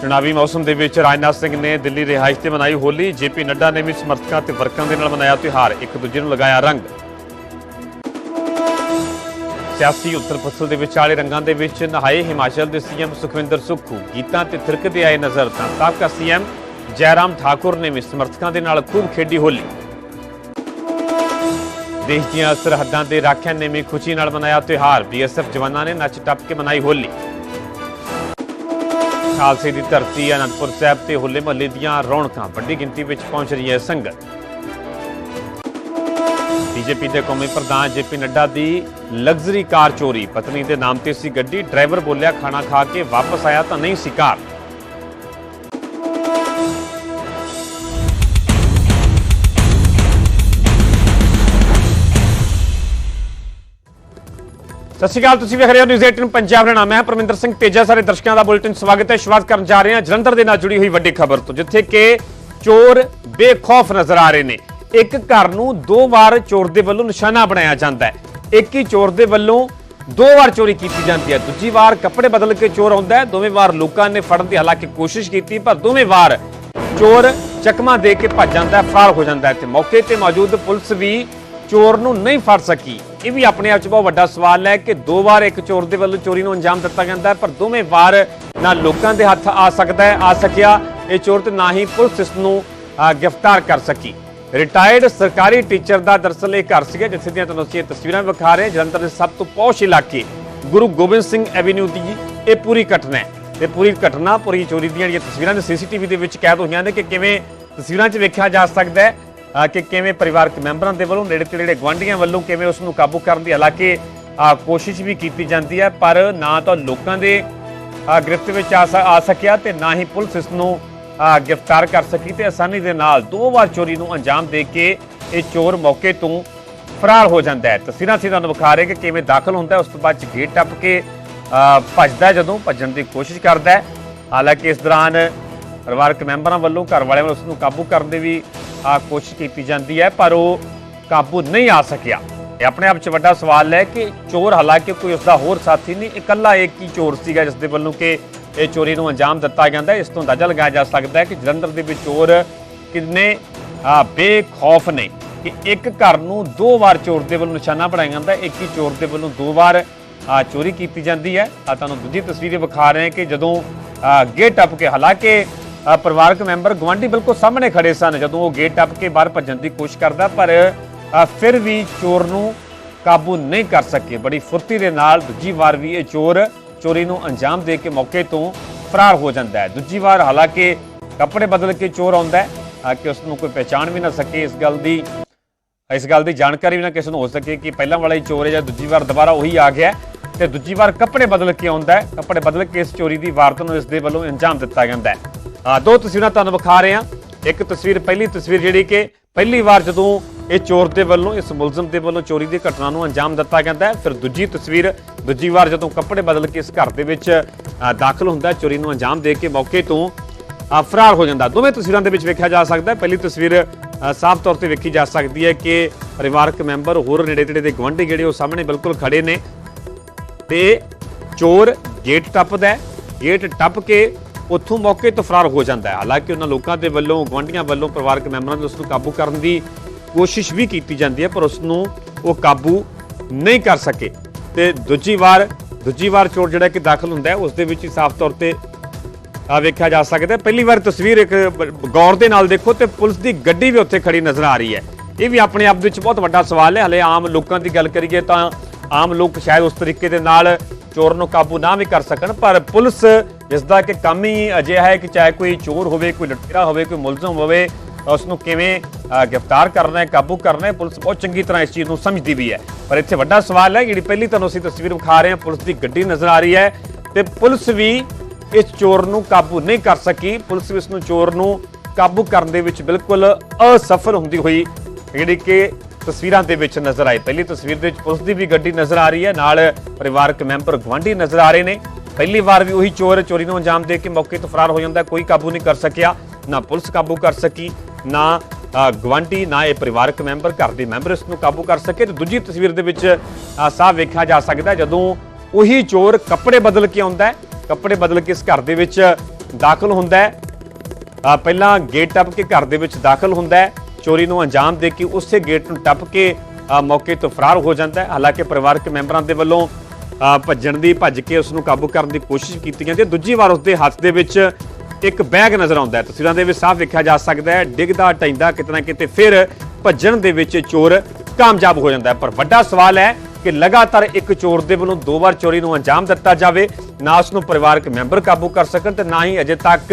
ਚੁਣਾਵੀ ਮੌਸਮ ਦੇ ਵਿੱਚ ਰਾਜਨਾਥ ਸਿੰਘ ਨੇ ਦਿੱਲੀ ਰਿਹਾਇਸ਼ ਤੇ ਮਨਾਈ ਹੋਲੀ। ਜੇਪੀ ਨੱਡਾ ਨੇ ਵੀ ਸਮਰਥਕਾਂ ਤੇ ਵਰਕਰਾਂ ਦੇ ਨਾਲ ਮਨਾਇਆ ਤਿਉਹਾਰ, ਇੱਕ ਦੂਜੇ ਨੂੰ ਲਗਾਇਆ ਰੰਗ। ਸਿਆਸੀ ਉੱਤਰ ਫਸਲ ਦੇ ਵਿਚਾਲੇ ਰੰਗਾਂ ਦੇ ਵਿੱਚ ਨਹਾਏ ਹਿਮਾਚਲ ਦੇ ਸੀਐਮ ਸੁਖਵਿੰਦਰ ਸੁੱਖੂ। ਗੀਤਾਂ ਤੇ ਥਿਰਕਦੇ ਆਏ ਨਜ਼ਰ ਤਾਂ ਸਾਬਕਾ ਸੀਐਮ ਜੈਰਾਮ ਠਾਕੁਰ ਨੇ ਵੀ ਸਮਰਥਕਾਂ ਦੇ ਨਾਲ ਖੂਬ ਖੇਡੀ ਹੋਲੀ। ਦੇਸ਼ ਦੀਆਂ ਸਰਹੱਦਾਂ ਦੇ ਰਾਖਿਆਂ ਨੇ ਵੀ ਖੁਸ਼ੀ ਨਾਲ ਮਨਾਇਆ ਤਿਉਹਾਰ। ਬੀਐਸਐਫ ਜਵਾਨਾਂ ਨੇ ਨੱਚ ਟੱਪ ਕੇ ਮਨਾਈ ਹੋਲੀ। ਖਾਲਸੇ ਦੀ ਧਰਤੀ, ਅਨੰਦਪੁਰ ਸਾਹਿਬ ਤੇ ਹੋਲੇ ਮਹੱਲੇ ਦੀਆਂ ਰੌਣਕਾਂ, ਵੱਡੀ ਗਿਣਤੀ ਵਿੱਚ ਪਹੁੰਚ ਰਹੀ ਹੈ ਸੰਗਤ। ਬੀਜੇਪੀ ਦੇ ਕੌਮੀ ਪ੍ਰਧਾਨ ਜੇਪੀ ਨੱਡਾ ਦੀ ਲਗਜ਼ਰੀ ਕਾਰ ਚੋਰੀ। ਪਤਨੀ ਦੇ ਨਾਮ ਤੇ ਸੀ ਗੱਡੀ, ਡਰਾਈਵਰ ਬੋਲਿਆ, ਖਾਣਾ ਖਾ ਕੇ ਵਾਪਸ ਆਇਆ ਤਾਂ ਨਹੀਂ ਸੀ ਕਾਰ। ਸਤਿ ਸ਼੍ਰੀ ਅਕਾਲ, ਤੁਸੀਂ ਵੇਖ ਰਹੇ ਹੋ ਨਿਊਜ਼ 18 ਪੰਜਾਬ। ਦਾ ਨਾਮ ਹੈ ਪਰਮਿੰਦਰ ਸਿੰਘ ਤੇਜਾ। ਸਾਰੇ ਦਰਸ਼ਕਾਂ ਦਾ ਬੁਲੇਟਿਨ ਸਵਾਗਤ ਹੈ। ਸ਼ੁਰੂਆਤ ਕਰਨ ਜਾ ਰਹੇ ਹਾਂ ਜਲੰਧਰ ਦੇ ਨਾਲ ਜੁੜੀ ਹੋਈ ਵੱਡੀ ਖਬਰ ਤੋਂ, ਜਿੱਥੇ ਕਿ ਚੋਰ ਬੇਖੌਫ ਨਜ਼ਰ ਆ ਰਹੇ ਨੇ। ਇੱਕ ਘਰ ਨੂੰ ਦੋ ਵਾਰ ਚੋਰ ਦੇ ਵੱਲੋਂ ਨਿਸ਼ਾਨਾ ਬਣਾਇਆ ਜਾਂਦਾ ਹੈ। ਇੱਕ ਹੀ ਚੋਰ ਦੇ ਵੱਲੋਂ ਦੋ ਵਾਰ ਚੋਰੀ ਕੀਤੀ ਜਾਂਦੀ ਹੈ। ਦੂਜੀ ਵਾਰ ਕੱਪੜੇ ਬਦਲ ਕੇ ਚੋਰ ਆਉਂਦਾ ਹੈ। ਦੋਵੇਂ ਵਾਰ ਲੋਕਾਂ ਨੇ ਫੜਨ ਦੀ ਹਾਲਾਂਕਿ ਕੋਸ਼ਿਸ਼ ਕੀਤੀ, ਪਰ ਦੋਵੇਂ ਵਾਰ ਚੋਰ ਚਕਮਾ ਦੇ ਕੇ ਭੱਜ ਜਾਂਦਾ ਹੈ, ਫਰਾਰ ਹੋ ਜਾਂਦਾ ਹੈ। ਤੇ ਮੌਕੇ ਤੇ ਮੌਜੂਦ ਪੁਲਿਸ ਵੀ ਚੋਰ ਨੂੰ ਨਹੀਂ ਫੜ ਸਕੀ। ਇਹ ਵੀ ਆਪਣੇ ਆਪ 'ਚ ਬਹੁਤ ਵੱਡਾ ਸਵਾਲ ਹੈ ਕਿ ਦੋ ਵਾਰ ਇੱਕ ਚੋਰ ਦੇ ਵੱਲੋਂ ਚੋਰੀ ਨੂੰ ਅੰਜਾਮ ਦਿੱਤਾ ਜਾਂਦਾ ਹੈ, ਪਰ ਦੋਵੇਂ ਵਾਰ ਨਾ ਲੋਕਾਂ ਦੇ ਹੱਥ ਆ ਸਕਦਾ ਹੈ, ਆ ਸਕਿਆ। ਇਹ ਚੋਰ ਤੇ ਨਾ ਹੀ ਪੁਲਿਸ ਇਸ ਨੂੰ ਗ੍ਰਿਫਤਾਰ ਕਰ ਸਕੀ। ਰਿਟਾਇਰਡ ਸਰਕਾਰੀ ਟੀਚਰ ਦਾ ਦਰਅਸਲ ਇਹ ਘਰ ਸੀਗਾ, ਜਿੱਥੇ ਦੀਆਂ ਤੁਹਾਨੂੰ ਅਸੀਂ ਇਹ ਤਸਵੀਰਾਂ ਵਿਖਾ ਰਹੇ ਜਲੰਧਰ ਦੇ ਸਭ ਤੋਂ ਪੌਸ਼ ਇਲਾਕੇ, ਗੁਰੂ ਗੋਬਿੰਦ ਸਿੰਘ ਐਵੀਨਿਊ ਦੀ ਇਹ ਪੂਰੀ ਘਟਨਾ ਹੈ। ਤੇ ਪੂਰੀ ਘਟਨਾ, ਪੂਰੀ ਚੋਰੀ ਦੀਆਂ ਜਿਹੜੀਆਂ ਤਸਵੀਰਾਂ ਨੇ, ਸੀਸੀਟੀਵੀ ਦੇ ਵਿੱਚ ਕੈਦ ਹੋਈਆਂ ਨੇ ਕਿ ਕਿਵੇਂ ਤਸਵੀਰਾਂ 'ਚ ਵੇਖਿਆ ਜਾ ਸਕਦਾ ਹੈ। ਕਿ ਕਿਵੇਂ ਪਰਿਵਾਰਕ ਮੈਂਬਰਾਂ ਦੇ ਵੱਲੋਂ ਨੇੜੇ ਤੇੜੇ ਗਵਾਂਢੀਆਂ ਵੱਲੋਂ ਕਿਵੇਂ ਉਸ ਨੂੰ ਕਾਬੂ ਕਰਨ ਦੀ ਹਾਲਾਂਕਿ ਕੋਸ਼ਿਸ਼ ਵੀ ਕੀਤੀ ਜਾਂਦੀ ਹੈ, ਪਰ ਨਾ ਤਾਂ ਲੋਕਾਂ ਦੇ ਗ੍ਰਿਫਤ ਵਿੱਚ ਆ ਸ- ਆ ਸਕਿਆ ਤੇ ਨਾ ਹੀ ਪੁਲਿਸ ਇਸ ਨੂੰ ਗ੍ਰਿਫਤਾਰ ਕਰ ਸਕੀ ਤੇ ਆਸਾਨੀ ਦੇ ਨਾਲ ਦੋ ਵਾਰ ਚੋਰੀ ਨੂੰ ਅੰਜਾਮ ਦੇ ਕੇ ਇਹ ਚੋਰ ਮੌਕੇ ਤੋਂ ਫਰਾਰ ਹੋ ਜਾਂਦਾ ਹੈ। ਤਸਵੀਰਾਂ ਅਸੀਂ ਤੁਹਾਨੂੰ ਵਿਖਾ ਰਹੇ ਕਿ ਕਿਵੇਂ ਦਾਖਲ ਹੁੰਦਾ ਹੈ, ਉਸ ਤੋਂ ਬਾਅਦ ਚ ਗੇਟ ਟੱਪ ਕੇ ਭੱਜਦਾ ਜਦੋਂ, ਭੱਜਣ ਦੀ ਕੋਸ਼ਿਸ਼ ਕਰਦਾ ਹੈ। ਹਾਲਾਂਕਿ ਇਸ ਦੌਰਾਨ ਪਰਿਵਾਰਕ ਮੈਂਬਰਾਂ ਵੱਲੋਂ ਘਰ ਵਾਲਿਆਂ ਵੱਲੋਂ ਉਸ ਨੂੰ ਕਾਬੂ ਕਰਨ ਦੇ ਵੀ ਅ, ਕੋਸ਼ਿਸ਼ ਕੀਤੀ ਜਾਂਦੀ ਹੈ ਪਰ ਉਹ ਕਾਬੂ ਨਹੀਂ ਆ ਸਕਿਆ। ਇਹ ਆਪਣੇ ਆਪ 'ਚ ਵੱਡਾ ਸਵਾਲ ਹੈ ਕਿ ਚੋਰ ਹਾਲਾਂਕਿ ਕੋਈ ਉਸਦਾ ਹੋਰ ਸਾਥੀ ਨਹੀਂ ਇਕੱਲਾ ਇੱਕ ਹੀ ਚੋਰ ਸੀਗਾ ਜਿਸ ਦੇ ਵੱਲੋਂ ਕਿ ਇਹ ਚੋਰੀ ਨੂੰ ਅੰਜਾਮ ਦਿੱਤਾ ਜਾਂਦਾ ਇਸ ਤੋਂ ਅੰਦਾਜ਼ਾ ਲਗਾਇਆ ਜਾ ਸਕਦਾ ਹੈ ਕਿ ਜਲੰਧਰ ਦੇ ਵਿੱਚ ਚੋਰ ਕਿੰਨੇ ਬੇਖੌਫ ਨੇ ਕਿ ਇੱਕ ਘਰ ਨੂੰ ਦੋ ਵਾਰ ਚੋਰ ਦੇ ਵੱਲੋਂ ਨਿਸ਼ਾਨਾ ਬਣਾਇਆ ਜਾਂਦਾ ਇੱਕ ਹੀ ਚੋਰ ਦੇ ਵੱਲੋਂ ਦੋ ਵਾਰ ਚੋਰੀ ਕੀਤੀ ਜਾਂਦੀ ਹੈ। ਆ ਤੁਹਾਨੂੰ ਦੂਜੀ ਤਸਵੀਰ ਵਿਖਾ ਰਹੇ ਹਾਂ ਕਿ ਜਦੋਂ ਗੇਟ ਟੱਪ ਕੇ ਹਾਲਾਂਕਿ ਪਰਿਵਾਰਕ ਮੈਂਬਰ ਗਵਾਂਢੀ ਬਿਲਕੁਲ ਸਾਹਮਣੇ ਖੜੇ ਸਨ ਜਦੋਂ ਉਹ ਗੇਟ ਟੱਪ ਕੇ ਬਾਹਰ ਭੱਜਣ ਦੀ ਕੋਸ਼ਿਸ਼ ਕਰਦਾ, ਪਰ ਫਿਰ ਵੀ ਚੋਰ ਨੂੰ ਕਾਬੂ ਨਹੀਂ ਕਰ ਸਕੇ। ਬੜੀ ਫੁਰਤੀ ਦੇ ਨਾਲ ਦੂਜੀ ਵਾਰ ਵੀ ਇਹ ਚੋਰ ਚੋਰੀ ਨੂੰ ਅੰਜਾਮ ਦੇ ਕੇ ਮੌਕੇ ਤੋਂ ਫਰਾਰ ਹੋ ਜਾਂਦਾ ਹੈ। ਦੂਜੀ ਵਾਰ ਹਾਲਾਂਕਿ ਕੱਪੜੇ ਬਦਲ ਕੇ ਚੋਰ ਆਉਂਦਾ ਹੈ ਕਿ ਉਸ ਨੂੰ ਕੋਈ ਪਹਿਚਾਣ ਵੀ ਨਾ ਸਕੇ। ਇਸ ਗੱਲ ਦੀ, ਇਸ ਗੱਲ ਦੀ ਜਾਣਕਾਰੀ ਵੀ ਨਾ ਕਿਸੇ ਨੂੰ ਹੋ ਸਕੇ ਕਿ ਪਹਿਲਾਂ ਵਾਲਾ ਹੀ ਚੋਰ ਹੈ ਜਾਂ ਦੂਜੀ ਵਾਰ ਦੁਬਾਰਾ ਉਹੀ ਆ ਗਿਆ ਹੈ ਤੇ ਦੂਜੀ ਵਾਰ ਕੱਪੜੇ ਬਦਲ ਕੇ ਆਉਂਦਾ ਹੈ। ਕੱਪੜੇ ਬਦਲ ਕੇ ਇਸ ਚੋਰੀ ਦੀ ਵਾਰਤ ਨੂੰ ਇਸ ਦੇ ਵੱਲੋਂ ਅੰਜਾਮ ਦਿੱਤਾ ਜਾਂਦਾ ਹੈ। ਆ ਦੋ ਤਸਵੀਰਾਂ ਤੁਹਾਨੂੰ ਵਿਖਾ ਰਹੇ ਹਾਂ। ਇੱਕ ਤਸਵੀਰ, ਪਹਿਲੀ ਤਸਵੀਰ ਜਿਹੜੀ ਕਿ ਪਹਿਲੀ ਵਾਰ ਜਦੋਂ ਇਹ ਚੋਰ ਦੇ ਵੱਲੋਂ, ਇਸ ਮੁਲਜ਼ਮ ਦੇ ਵੱਲੋਂ ਚੋਰੀ ਦੀ ਘਟਨਾ ਨੂੰ ਅੰਜਾਮ ਦਿੱਤਾ ਜਾਂਦਾ ਹੈ, ਫਿਰ ਦੂਜੀ ਤਸਵੀਰ ਦੂਜੀ ਵਾਰ ਜਦੋਂ ਕੱਪੜੇ ਬਦਲ ਕੇ ਇਸ ਘਰ ਦੇ ਵਿੱਚ ਦਾਖਲ ਹੁੰਦਾ ਚੋਰੀ ਨੂੰ ਅੰਜਾਮ ਦੇ ਕੇ ਮੌਕੇ ਤੋਂ ਫਰਾਰ ਹੋ ਜਾਂਦਾ। ਦੋਵੇਂ ਤਸਵੀਰਾਂ ਦੇ ਵਿੱਚ ਵੇਖਿਆ ਜਾ ਸਕਦਾ ਹੈ। ਪਹਿਲੀ ਤਸਵੀਰ ਸਾਫ਼ ਤੌਰ ਤੇ ਵੇਖੀ ਜਾ ਸਕਦੀ ਹੈ ਕਿ ਪਰਿਵਾਰਕ ਮੈਂਬਰ, ਹੋਰ ਨੇੜੇ ਤੇੜੇ ਦੇ ਗਵਾਂਢੀ ਜਿਹੜੇ ਉਹ ਸਾਹਮਣੇ ਬਿਲਕੁਲ ਖੜੇ ਨੇ। ਤੇ ਚੋਰ ਗੇਟ ਟੱਪਦਾ ਗੇਟ ਟੱਪ ਕੇ ਉੱਥੋਂ ਮੌਕੇ ਤੋਂ ਫਰਾਰ ਹੋ ਜਾਂਦਾ ਹੈ। ਹਾਲਾਂਕਿ ਉਹਨਾਂ ਲੋਕਾਂ ਦੇ ਵੱਲੋਂ ਗਵਾਂਢੀਆਂ ਵੱਲੋਂ ਪਰਿਵਾਰਕ ਮੈਂਬਰਾਂ ਦੇ ਉਸ ਨੂੰ ਕਾਬੂ ਕਰਨ ਦੀ ਕੋਸ਼ਿਸ਼ ਵੀ ਕੀਤੀ ਜਾਂਦੀ ਹੈ, ਪਰ ਉਸ ਨੂੰ ਉਹ ਕਾਬੂ ਨਹੀਂ ਕਰ ਸਕੇ। ਤੇ ਦੂਜੀ ਵਾਰ ਦੂਜੀ ਵਾਰ ਚੋਰ ਜਿਹੜਾ ਕਿ ਦਾਖਲ ਹੁੰਦਾ ਹੈ, ਉਸ ਦੇ ਵਿੱਚ ਸਾਫ਼ ਤੌਰ ਤੇ ਆ ਵੇਖਿਆ ਜਾ ਸਕਦਾ ਪਹਿਲੀ ਵਾਰ ਤਸਵੀਰ ਇੱਕ ਗੌਰ ਦੇ ਨਾਲ ਦੇਖੋ ਤੇ ਪੁਲਿਸ ਦੀ ਗੱਡੀ ਵੀ ਉੱਥੇ ਖੜੀ ਨਜ਼ਰ ਆ ਰਹੀ ਹੈ। ਇਹ ਵੀ ਆਪਣੇ ਆਪ ਦੇ ਵਿੱਚ ਬਹੁਤ ਵੱਡਾ ਸਵਾਲ ਹੈ। ਹਲੇ ਆਮ ਲੋਕਾਂ ਦੀ ਗੱਲ ਕਰੀਏ ਤਾਂ ਆਮ ਲੋਕ ਸ਼ਾਇਦ ਉਸ ਤਰੀਕੇ ਦੇ ਨਾਲ ਚੋਰ ਨੂੰ ਕਾਬੂ ਨਾ ਵੀ ਕਰ ਸਕਣ, ਪਰ ਪੁਲਿਸ ਜਿਸ ਦਾ ਕਿ ਕੰਮ ਹੀ ਅਜਿਹਾ ਹੈ ਕਿ ਚਾਹੇ ਕੋਈ ਚੋਰ ਹੋਵੇ, ਕੋਈ ਲੁਟੇਰਾ ਹੋਵੇ, ਕੋਈ ਮੁਲਜ਼ਮ ਹੋਵੇ ਉਸ ਨੂੰ ਕਿਵੇਂ ਗ੍ਰਿਫਤਾਰ ਕਰਨਾ ਹੈ, ਕਾਬੂ ਕਰਨਾ ਹੈ, ਪੁਲਿਸ ਬਹੁਤ ਚੰਗੀ ਤਰ੍ਹਾਂ ਇਸ ਚੀਜ਼ ਨੂੰ ਸਮਝਦੀ ਵੀ ਹੈ। ਪਰ ਇੱਥੇ ਵੱਡਾ ਸਵਾਲ ਹੈ, ਜਿਹੜੀ ਪਹਿਲੀ ਤੁਹਾਨੂੰ ਅਸੀਂ ਤਸਵੀਰ ਵਿਖਾ ਰਹੇ ਹਾਂ, ਪੁਲਿਸ ਦੀ ਗੱਡੀ ਨਜ਼ਰ ਆ ਰਹੀ ਹੈ ਤੇ ਪੁਲਿਸ ਵੀ ਇਸ ਚੋਰ ਨੂੰ ਕਾਬੂ ਨਹੀਂ ਕਰ ਸਕੀ। ਪੁਲਿਸ ਵੀ ਇਸ ਨੂੰ ਚੋਰ ਨੂੰ ਕਾਬੂ ਕਰਨ ਦੇ ਵਿੱਚ ਬਿਲਕੁਲ ਅਸਫਲ ਹੁੰਦੀ ਹੋਈ ਜਿਹੜੀ ਕਿ ਤਸਵੀਰਾਂ ਦੇ ਵਿੱਚ ਨਜ਼ਰ ਆਏ। ਪਹਿਲੀ ਤਸਵੀਰ ਦੇ ਵਿੱਚ ਪੁਲਿਸ ਦੀ ਵੀ ਗੱਡੀ ਨਜ਼ਰ ਆ ਰਹੀ ਹੈ। ਨਾਲ ਪਰਿਵਾਰਕ ਮੈਂਬਰ ਗਵਾਂਢੀ ਨਜ਼ਰ ਆ ਰਹੇ ਨੇ। ਪਹਿਲੀ ਵਾਰ ਵੀ ਉਹੀ ਚੋਰ ਚੋਰੀ ਨੂੰ ਅੰਜਾਮ ਦੇ ਕੇ ਮੌਕੇ ਤੋਂ ਫਰਾਰ ਹੋ ਜਾਂਦਾ। ਕੋਈ ਕਾਬੂ ਨਹੀਂ ਕਰ ਸਕਿਆ। ਨਾ ਪੁਲਿਸ ਕਾਬੂ ਕਰ ਸਕੀ ਨਾ ਅ, ਗਵਾਂਢੀ ਨਾ ਇਹ ਪਰਿਵਾਰਕ ਮੈਂਬਰ ਘਰ ਦੇ ਮੈਂਬਰ ਇਸ ਨੂੰ ਕਾਬੂ ਕਰ ਸਕੇ। ਤੇ ਦੂਜੀ ਤਸਵੀਰ ਦੇ ਵਿੱਚ ਅ, ਸਾਫ਼ ਵੇਖਿਆ ਜਾ ਸਕਦਾ ਜਦੋਂ ਉਹੀ ਚੋਰ ਕੱਪੜੇ ਬਦਲ ਕੇ ਆਉਂਦਾ ਕੱਪੜੇ ਬਦਲ ਕੇ ਇਸ ਘਰ ਦੇ ਵਿੱਚ ਦਾਖਲ ਹੁੰਦਾ ਪਹਿਲਾਂ ਗੇਟ ਟੱਪ ਕੇ ਘਰ ਦੇ ਵਿੱਚ ਦਾਖਲ ਹੁੰਦਾ ਚੋਰੀ ਨੂੰ ਅੰਜਾਮ ਦੇ ਕੇ ਉਸੇ ਗੇਟ ਨੂੰ ਟੱਪ ਕੇ ਮੌਕੇ ਤੋਂ ਫਰਾਰ ਹੋ ਜਾਂਦਾ ਹੈ। ਹਾਲਾਂਕਿ ਪਰਿਵਾਰਕ ਮੈਂਬਰਾਂ ਦੇ ਵੱਲੋਂ ਭੱਜਣ ਦੀ, ਭੱਜ ਕੇ ਉਸ ਨੂੰ ਕਾਬੂ ਕਰਨ ਦੀ ਕੋਸ਼ਿਸ਼ ਕੀਤੀ ਜਾਂਦੀ ਹੈ। ਦੂਜੀ ਵਾਰ ਉਸ ਦੇ ਹੱਥ ਦੇ ਵਿੱਚ ਇੱਕ ਬੈਗ ਨਜ਼ਰ ਆਉਂਦਾ ਹੈ। ਤਸਵੀਰਾਂ ਦੇ ਵਿੱਚ ਸਾਫ਼ ਵੇਖਿਆ ਜਾ ਸਕਦਾ ਹੈ। ਡਿੱਗਦਾ ਟੈਂਦਾ ਕਿਤੇ ਨਾ ਕਿਤੇ ਫਿਰ ਭੱਜਣ ਦੇ ਵਿੱਚ ਚੋਰ ਕਾਮਯਾਬ ਹੋ ਜਾਂਦਾ ਹੈ। ਪਰ ਵੱਡਾ ਸਵਾਲ ਹੈ ਕਿ ਲਗਾਤਾਰ ਇੱਕ ਚੋਰ ਦੇ ਵੱਲੋਂ ਦੋ ਵਾਰ ਚੋਰੀ ਨੂੰ ਅੰਜਾਮ ਦਿੱਤਾ ਜਾਵੇ, ਨਾ ਉਸ ਨੂੰ ਪਰਿਵਾਰਕ ਮੈਂਬਰ ਕਾਬੂ ਕਰ ਸਕਣ ਤੇ ਨਾ ਹੀ ਅਜੇ ਤੱਕ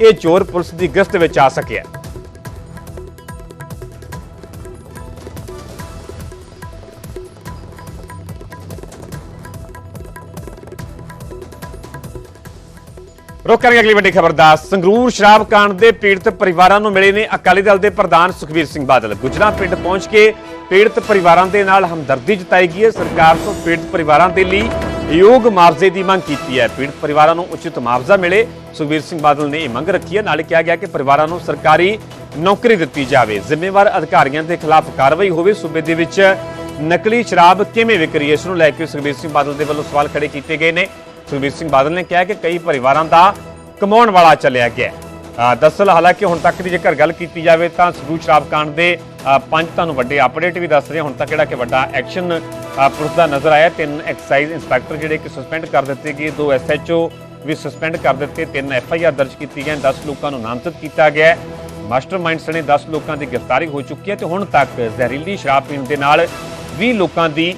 ਇਹ ਚੋਰ ਪੁਲਿਸ ਦੀ ਗ੍ਰਿਫਤ ਵਿੱਚ ਆ ਸਕਿਆ। ਰੁਕ ਕਰਾਂਗੇ ਅਗਲੀ ਵੱਡੀ ਖਬਰ ਦਾ। ਸੰਗਰੂਰ ਸ਼ਰਾਬ ਕਾਂਡ ਦੇ ਪੀੜਤ ਪਰਿਵਾਰਾਂ ਨੂੰ ਮਿਲੇ ਨੇ ਅਕਾਲੀ ਦਲ ਦੇ ਪ੍ਰਧਾਨ ਸੁਖਬੀਰ ਸਿੰਘ ਬਾਦਲ। ਗੁਜਰਾ ਪਿੰਡ ਪਹੁੰਚ ਕੇ ਪੀੜਤ ਪਰਿਵਾਰਾਂ ਦੇ ਨਾਲ ਹਮਦਰਦੀ ਜਤਾਈ ਗਈ ਹੈ। ਸਰਕਾਰ ਤੋਂ ਪੀੜਤ ਪਰਿਵਾਰਾਂ ਦੇ ਲਈ ਯੋਗ ਮੁਆਵਜ਼ੇ ਦੀ ਮੰਗ ਕੀਤੀ ਹੈ। ਪੀੜਤ ਪਰਿਵਾਰਾਂ ਨੂੰ ਉਚਿਤ ਮੁਆਵਜ਼ਾ ਮਿਲੇ। ਸੁਖਬੀਰ ਸਿੰਘ ਬਾਦਲ ਨੇ ਇਹ ਮੰਗ ਰੱਖੀ ਹੈ। ਨਾਲੇ ਕਿਹਾ ਗਿਆ ਕਿ ਪਰਿਵਾਰਾਂ ਨੂੰ ਸਰਕਾਰੀ ਨੌਕਰੀ ਦਿੱਤੀ ਜਾਵੇ। ਜ਼ਿੰਮੇਵਾਰ ਅਧਿਕਾਰੀਆਂ ਦੇ ਖਿਲਾਫ ਕਾਰਵਾਈ ਹੋਵੇ। ਸੂਬੇ ਦੇ ਵਿੱਚ ਨਕਲੀ ਸ਼ਰਾਬ ਕਿਵੇਂ ਵਿਕ ਰਹੀ ਹੈ, ਇਸ ਨੂੰ ਲੈ ਕੇ ਸੁਖਬੀਰ ਸਿੰਘ ਬਾਦਲ ਦੇ ਵੱਲੋਂ ਸਵਾਲ ਖੜੇ ਕੀਤੇ ਗਏ ਨੇ। ਸੁਖਬੀਰ ਸਿੰਘ ਬਾਦਲ ਨੇ ਕਿਹਾ ਕਿ ਕਈ ਪਰਿਵਾਰਾਂ ਦਾ ਕਮਾਉਣ ਵਾਲਾ ਚੱਲਿਆ ਗਿਆ ਹੈ। ਹਾਲਾਂਕਿ ਹੁਣ ਤੱਕ ਦੀ ਜੇਕਰ ਗੱਲ ਕੀਤੀ ਜਾਵੇ ਤਾਂ ਸੰਗਰੂਰ ਸ਼ਰਾਬ ਕਾਂਡ ਦੇ ਪੰਜ ਤੁਹਾਨੂੰ ਵੱਡੇ ਅਪਡੇਟ ਵੀ ਦੱਸ ਰਹੇ ਹੁਣ ਤੱਕ ਜਿਹੜਾ ਕਿ ਵੱਡਾ ਐਕਸ਼ਨ ਪੁਲਿਸ ਦਾ ਨਜ਼ਰ ਆਇਆ। ਤਿੰਨ ਐਕਸਾਈਜ਼ ਇੰਸਪੈਕਟਰ ਜਿਹੜੇ ਕਿ ਸਸਪੈਂਡ ਕਰ ਦਿੱਤੇ ਗਏ। ਦੋ ਐਸਐਚਓ ਵੀ ਸਸਪੈਂਡ ਕਰ ਦਿੱਤੇ। ਤਿੰਨ ਐਫਆਈਆਰ ਦਰਜ ਕੀਤੀ ਗਈਆਂ 10 ਲੋਕਾਂ ਨੂੰ ਨਾਮਜ਼ਦ ਕੀਤਾ ਗਿਆ ਹੈ। ਮਾਸਟਰਮਾਈਂਡ ਸਣੇ 10 ਲੋਕਾਂ ਦੀ ਗ੍ਰਿਫਤਾਰੀ ਹੋ ਚੁੱਕੀ ਹੈ ਤੇ ਹੁਣ ਤੱਕ ਜ਼ਹਿਰੀਲੀ ਸ਼ਰਾਬ ਪੀਣ ਦੇ ਨਾਲ 20 ਲੋਕਾਂ ਦੀ